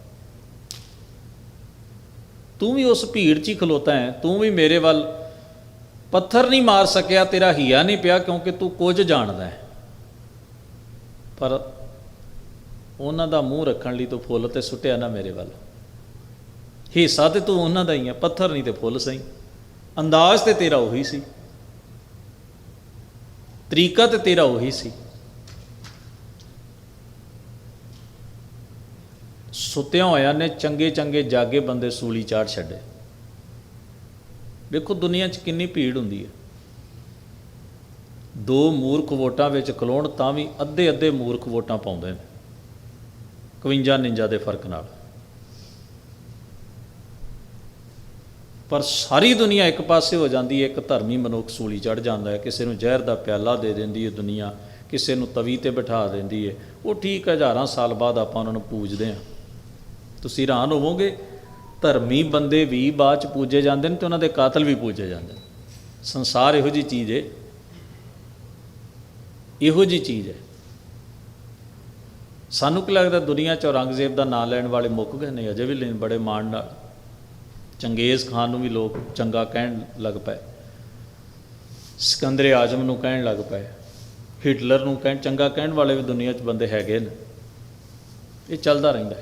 ਤੂੰ ਵੀ ਉਸ ਭੀੜ 'ਚ ਹੀ ਖਲੋਤਾ ਹੈ। ਤੂੰ ਵੀ ਮੇਰੇ ਵੱਲ ਪੱਥਰ ਨਹੀਂ ਮਾਰ ਸਕਿਆ, ਤੇਰਾ ਹੀਆ ਨਹੀਂ ਪਿਆ ਕਿਉਂਕਿ ਤੂੰ ਕੁਝ ਜਾਣਦਾ ਹੈ। ਪਰ ਉਹਨਾਂ ਦਾ ਮੂੰਹ ਰੱਖਣ ਲਈ ਤੂੰ ਫੁੱਲ ਤੇ ਸੁੱਟਿਆ ਨਾ ਮੇਰੇ ਵੱਲ। ਹਿੱਸਾ ਤੇ ਤੂੰ ਉਹਨਾਂ ਦਾ ਹੀ ਹੈ ਪੱਥਰ ਨਹੀਂ ਤੇ ਫੁੱਲ ਸਹੀ। ਅੰਦਾਜ਼ ਤੇ ਤੇਰਾ ਉਹੀ ਸੀ। ਤਰੀਕਾ ਤੇ ਤੇਰਾ ਉਹੀ ਸੀ। ਸੁੱਤਿਆਂ ਹੋਇਆਂ ਨੇ ਚੰਗੇ ਚੰਗੇ ਜਾਗੇ ਬੰਦੇ ਸੂਲੀ ਚਾੜ ਛੱਡੇ। ਵੇਖੋ ਦੁਨੀਆ 'ਚ ਕਿੰਨੀ ਭੀੜ ਹੁੰਦੀ ਹੈ। ਦੋ ਮੂਰਖ ਵੋਟਾਂ ਵਿੱਚ ਖਲੋਣ ਤਾਂ ਵੀ ਅੱਧੇ ਅੱਧੇ ਮੂਰਖ ਵੋਟਾਂ ਪਾਉਂਦੇ ਨੇ। 51 ਨਿੰਜਾ ਦੇ ਫ਼ਰਕ ਨਾਲ। ਪਰ ਸਾਰੀ ਦੁਨੀਆ ਇੱਕ ਪਾਸੇ ਹੋ ਜਾਂਦੀ ਹੈ, ਇੱਕ ਧਰਮੀ ਮਨੁੱਖ ਸੂਲੀ ਚੜ ਜਾਂਦਾ ਹੈ, ਕਿਸੇ ਨੂੰ ਜ਼ਹਿਰ ਦਾ ਪਿਆਲਾ ਦੇ ਦਿੰਦੀ ਹੈ ਦੁਨੀਆ, ਕਿਸੇ ਨੂੰ ਤਵੀ ਤੇ ਬਿਠਾ ਦਿੰਦੀ ਹੈ। ਉਹ ਠੀਕ ਹਜ਼ਾਰਾਂ ਸਾਲ ਬਾਅਦ ਆਪਾਂ ਉਹਨਾਂ ਨੂੰ ਪੂਜਦੇ ਹਾਂ। ਤੁਸੀਂ ਹੈਰਾਨ ਹੋਵੋਗੇ, ਧਰਮੀ ਬੰਦੇ ਵੀ ਬਾਅਦ ਚ ਪੂਜੇ ਜਾਂਦੇ ਨੇ ਤੇ ਉਹਨਾਂ ਦੇ ਕਾਤਲ ਵੀ ਪੂਜੇ ਜਾਂਦੇ ਨੇ। ਸੰਸਾਰ ਇਹੋ ਜੀ ਚੀਜ਼ ਹੈ। ਇਹੋ ਜੀ ਚੀਜ਼ ਹੈ। ਸਾਨੂੰ ਕੀ ਲੱਗਦਾ ਦੁਨੀਆ 'ਚ ਔਰੰਗਜ਼ੇਬ ਦਾ ਨਾਂ ਲੈਣ ਵਾਲੇ ਮੁੱਕ ਗਏ ਨੇ? ਅਜੇ ਵੀ ਲੈਣ ਬੜੇ ਮਾਣ ਨਾਲ। ਚੰਗੇਜ਼ ਖਾਨ ਨੂੰ ਵੀ ਲੋਕ ਚੰਗਾ ਕਹਿਣ ਲੱਗ ਪਏ। ਸਿਕੰਦਰ ਆਜ਼ਮ ਨੂੰ ਕਹਿਣ ਲੱਗ ਪਏ। ਹਿਟਲਰ ਨੂੰ ਕਹਿਣ, ਚੰਗਾ ਕਹਿਣ ਵਾਲੇ ਵੀ ਦੁਨੀਆ 'ਚ ਬੰਦੇ ਹੈਗੇ ਨੇ। ਇਹ ਚੱਲਦਾ ਰਹਿੰਦਾ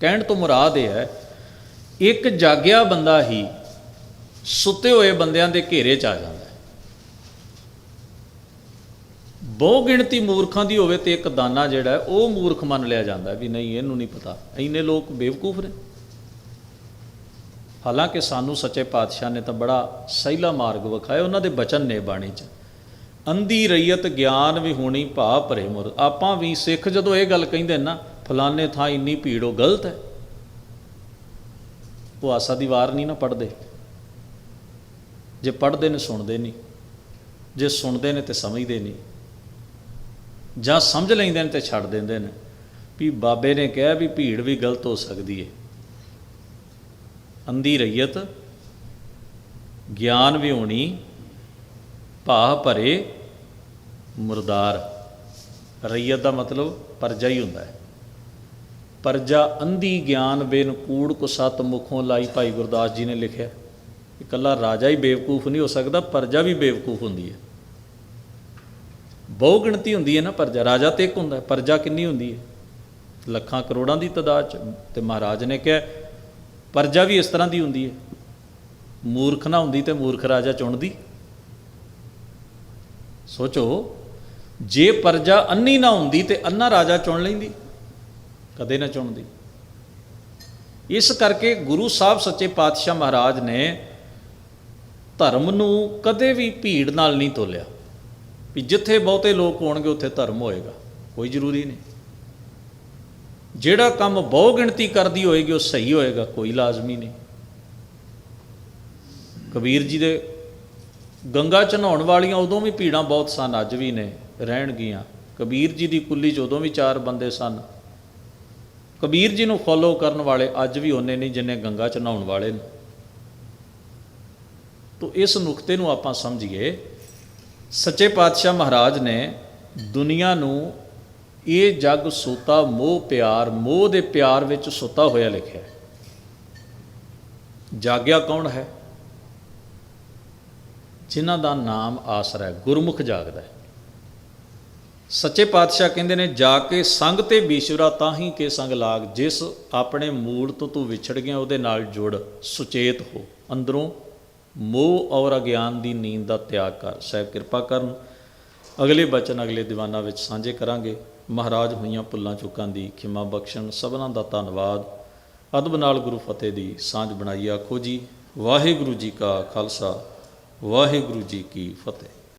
ਕਹਿਣ ਤੋਂ ਮੁਰਾਦ ਇਹ ਹੈ, ਇੱਕ ਜਾਗਿਆ ਬੰਦਾ ਹੀ ਸੁੱਤੇ ਹੋਏ ਬੰਦਿਆਂ ਦੇ ਘੇਰੇ 'ਚ ਆ ਜਾਂਦਾ ਹੈ ਬਹੁ ਗਿਣਤੀ ਮੂਰਖਾਂ ਦੀ ਹੋਵੇ ਤੇ ਇੱਕ ਦਾਨਾ ਜਿਹੜਾ ਉਹ ਮੂਰਖ ਮੰਨ ਲਿਆ ਜਾਂਦਾ ਵੀ ਨਹੀਂ, ਇਹਨੂੰ ਨਹੀਂ ਪਤਾ। ਇੰਨੇ ਲੋਕ ਬੇਵਕੂਫ ਨੇ। ਹਾਲਾਂਕਿ ਸਾਨੂੰ ਸੱਚੇ ਪਾਤਸ਼ਾਹ ਨੇ ਤਾਂ ਬੜਾ ਸਹੀਲਾ ਮਾਰਗ ਵਿਖਾਇਆ, ਉਹਨਾਂ ਦੇ ਬਚਨ ਨੇ ਬਾਣੀ 'ਚ। ਅੰਧੀ ਰਈਅਤ ਗਿਆਨ ਵੀ ਹੋਣੀ ਭਾ ਭਰੇ ਮੁਰ। ਆਪਾਂ ਵੀ ਸਿੱਖ ਜਦੋਂ ਇਹ ਗੱਲ ਕਹਿੰਦੇ ਨੇ ਨਾ ਫਲਾਣੇ ਥਾਂ ਇੰਨੀ ਭੀੜ, ਉਹ ਗਲਤ ਹੈ। ਉਹ ਆਸਾ ਦੀ ਵਾਰ ਨਹੀਂ ਨਾ ਪੜਦੇ ਜੇ ਪੜਦੇ ਨੇ, ਸੁਣਦੇ ਨਹੀਂ। ਜੇ ਸੁਣਦੇ ਨੇ ਤੇ ਸਮਝਦੇ ਨਹੀਂ। ਜਾਂ ਸਮਝ ਲੈਂਦੇ ਨੇ ਤੇ ਛੱਡ ਦਿੰਦੇ ਨੇ। ਵੀ ਬਾਬੇ ਨੇ ਕਿਹਾ ਵੀ ਭੀੜ ਵੀ ਗਲਤ ਹੋ ਸਕਦੀ ਹੈ ਅੰਧੀ ਰਈਅਤ, ਗਿਆਨ ਵੀ ਹੋਣੀ ਭਾ ਭਰੇ, ਮੁਰਦਾਰ। ਰਈਅਤ ਦਾ ਮਤਲਬ ਪਰਜਾ ਹੀ ਹੁੰਦਾ ਹੈ ਪਰਜਾ ਅੰਧੀ ਗਿਆਨ ਬਿਨ ਕੂੜ ਕੋ ਸਤ ਮੁਖੋਂ ਲਾਈ ਭਾਈ ਗੁਰਦਾਸ ਜੀ ਨੇ ਲਿਖਿਆ। ਇਕੱਲਾ ਰਾਜਾ ਹੀ ਬੇਵਕੂਫ ਨਹੀਂ ਹੋ ਸਕਦਾ, ਪਰਜਾ ਵੀ ਬੇਵਕੂਫ ਹੁੰਦੀ ਹੈ ਬਹੁ ਗਿਣਤੀ ਹੁੰਦੀ ਹੈ ਨਾ ਪਰਜਾ, ਰਾਜਾ ਤੇ ਇੱਕ ਹੁੰਦਾ ਪਰਜਾ ਕਿੰਨੀ ਹੁੰਦੀ ਹੈ? ਲੱਖਾਂ ਕਰੋੜਾਂ ਦੀ ਤਦਾਦ ਚ, ਤੇ ਮਹਾਰਾਜ ਨੇ ਕਿਹਾ, ਪਰਜਾ ਵੀ ਇਸ ਤਰ੍ਹਾਂ ਦੀ ਹੁੰਦੀ ਹੈ। ਮੂਰਖ ਨਾ ਹੁੰਦੀ ਤੇ ਮੂਰਖ ਰਾਜਾ ਚੁਣਦੀ। ਸੋਚੋ, ਜੇ ਪਰਜਾ ਅੰਨੀ ਨਾ ਹੁੰਦੀ ਤੇ ਅੰਨਾ ਰਾਜਾ ਚੁਣ ਲੈਂਦੀ, ਕਦੇ ਨਾ ਚੁਣਦੀ। ਇਸ ਕਰਕੇ ਗੁਰੂ ਸਾਹਿਬ ਸੱਚੇ ਪਾਤਸ਼ਾਹ ਮਹਾਰਾਜ ਨੇ ਧਰਮ ਨੂੰ ਕਦੇ ਵੀ ਭੀੜ ਨਾਲ ਨਹੀਂ ਤੋਲਿਆ। ਵੀ ਜਿੱਥੇ ਬਹੁਤੇ ਲੋਕ ਹੋਣਗੇ, ਉੱਥੇ ਧਰਮ ਹੋਏਗਾ। ਕੋਈ ਜ਼ਰੂਰੀ ਨਹੀਂ। ਜਿਹੜਾ ਕੰਮ ਬਹੁ ਗਿਣਤੀ ਕਰਦੀ ਹੋਏਗੀ, ਉਹ ਸਹੀ ਹੋਏਗਾ, ਕੋਈ ਲਾਜ਼ਮੀ ਨਹੀਂ। ਕਬੀਰ ਜੀ ਦੇ ਗੰਗਾ ਚਨਾਉਣ ਵਾਲੀਆਂ ਉਦੋਂ ਵੀ ਭੀੜਾਂ ਬਹੁਤ ਸਨ, ਅੱਜ ਵੀ ਨੇ, ਰਹਿਣਗੀਆਂ। ਕਬੀਰ ਜੀ ਦੀ ਕੁੱਲੀ 'ਚ ਉਦੋਂ ਵੀ ਚਾਰ ਬੰਦੇ ਸਨ। ਕਬੀਰ ਜੀ ਨੂੰ ਫੋਲੋ ਕਰਨ ਵਾਲੇ ਅੱਜ ਵੀ ਉਹਨੇ ਨਹੀਂ ਜਿੰਨੇ ਗੰਗਾ ਚਨਾਉਣ ਵਾਲੇ ਨੇ। ਤੋ ਇਸ ਨੁਕਤੇ ਨੂੰ ਆਪਾਂ ਸਮਝੀਏ ਸੱਚੇ ਪਾਤਸ਼ਾਹ ਮਹਾਰਾਜ ਨੇ ਦੁਨੀਆ ਨੂੰ ਇਹ ਜਗ ਸੋਤਾ, ਮੋਹ ਪਿਆਰ, ਮੋਹ ਦੇ ਪਿਆਰ ਵਿੱਚ ਸੁੱਤਾ ਹੋਇਆ ਲਿਖਿਆ ਜਾਗਿਆ ਕੌਣ ਹੈ? ਜਿਨ੍ਹਾਂ ਦਾ ਨਾਮ ਆਸਰਾ ਹੈ, ਗੁਰਮੁਖ ਜਾਗਦਾ ਹੈ। ਸੱਚੇ ਪਾਤਸ਼ਾਹ ਕਹਿੰਦੇ ਨੇ, ਜਾ ਕੇ ਸੰਗ ਤੇ ਬੀਸ਼ਵਰਾ ਤਾਂ ਹੀ ਕੇ ਸੰਗ ਲਾਗ, ਜਿਸ ਆਪਣੇ ਮੂਲ ਤੋਂ ਤੂੰ ਵਿਛੜ ਗਿਆ, ਉਹਦੇ ਨਾਲ ਜੁੜ, ਸੁਚੇਤ ਹੋ, ਅੰਦਰੋਂ ਮੋਹ ਔਰ ਅਗਿਆਨ ਦੀ ਨੀਂਦ ਦਾ ਤਿਆਗ ਕਰ, ਸਹਿਬ ਕਿਰਪਾ ਕਰਨ। ਅਗਲੇ ਬਚਨ ਅਗਲੇ ਦੀਵਾਨਾਂ ਵਿੱਚ ਸਾਂਝੇ ਕਰਾਂਗੇ। ਮਹਾਰਾਜ ਹੋਈਆਂ ਭੁੱਲਾਂ ਚੁੱਕਾਂ ਦੀ ਖਿਮਾ ਬਖਸ਼ਣ, ਸਭਨਾਂ ਦਾ ਧੰਨਵਾਦ। ਅਦਬ ਨਾਲ ਗੁਰੂ ਫਤਿਹ ਦੀ ਸਾਂਝ ਬਣਾਈ ਆਖੋ ਜੀ। ਵਾਹਿਗੁਰੂ ਜੀ ਕਾ ਖਾਲਸਾ, ਵਾਹਿਗੁਰੂ ਜੀ ਕੀ ਫਤਿਹ।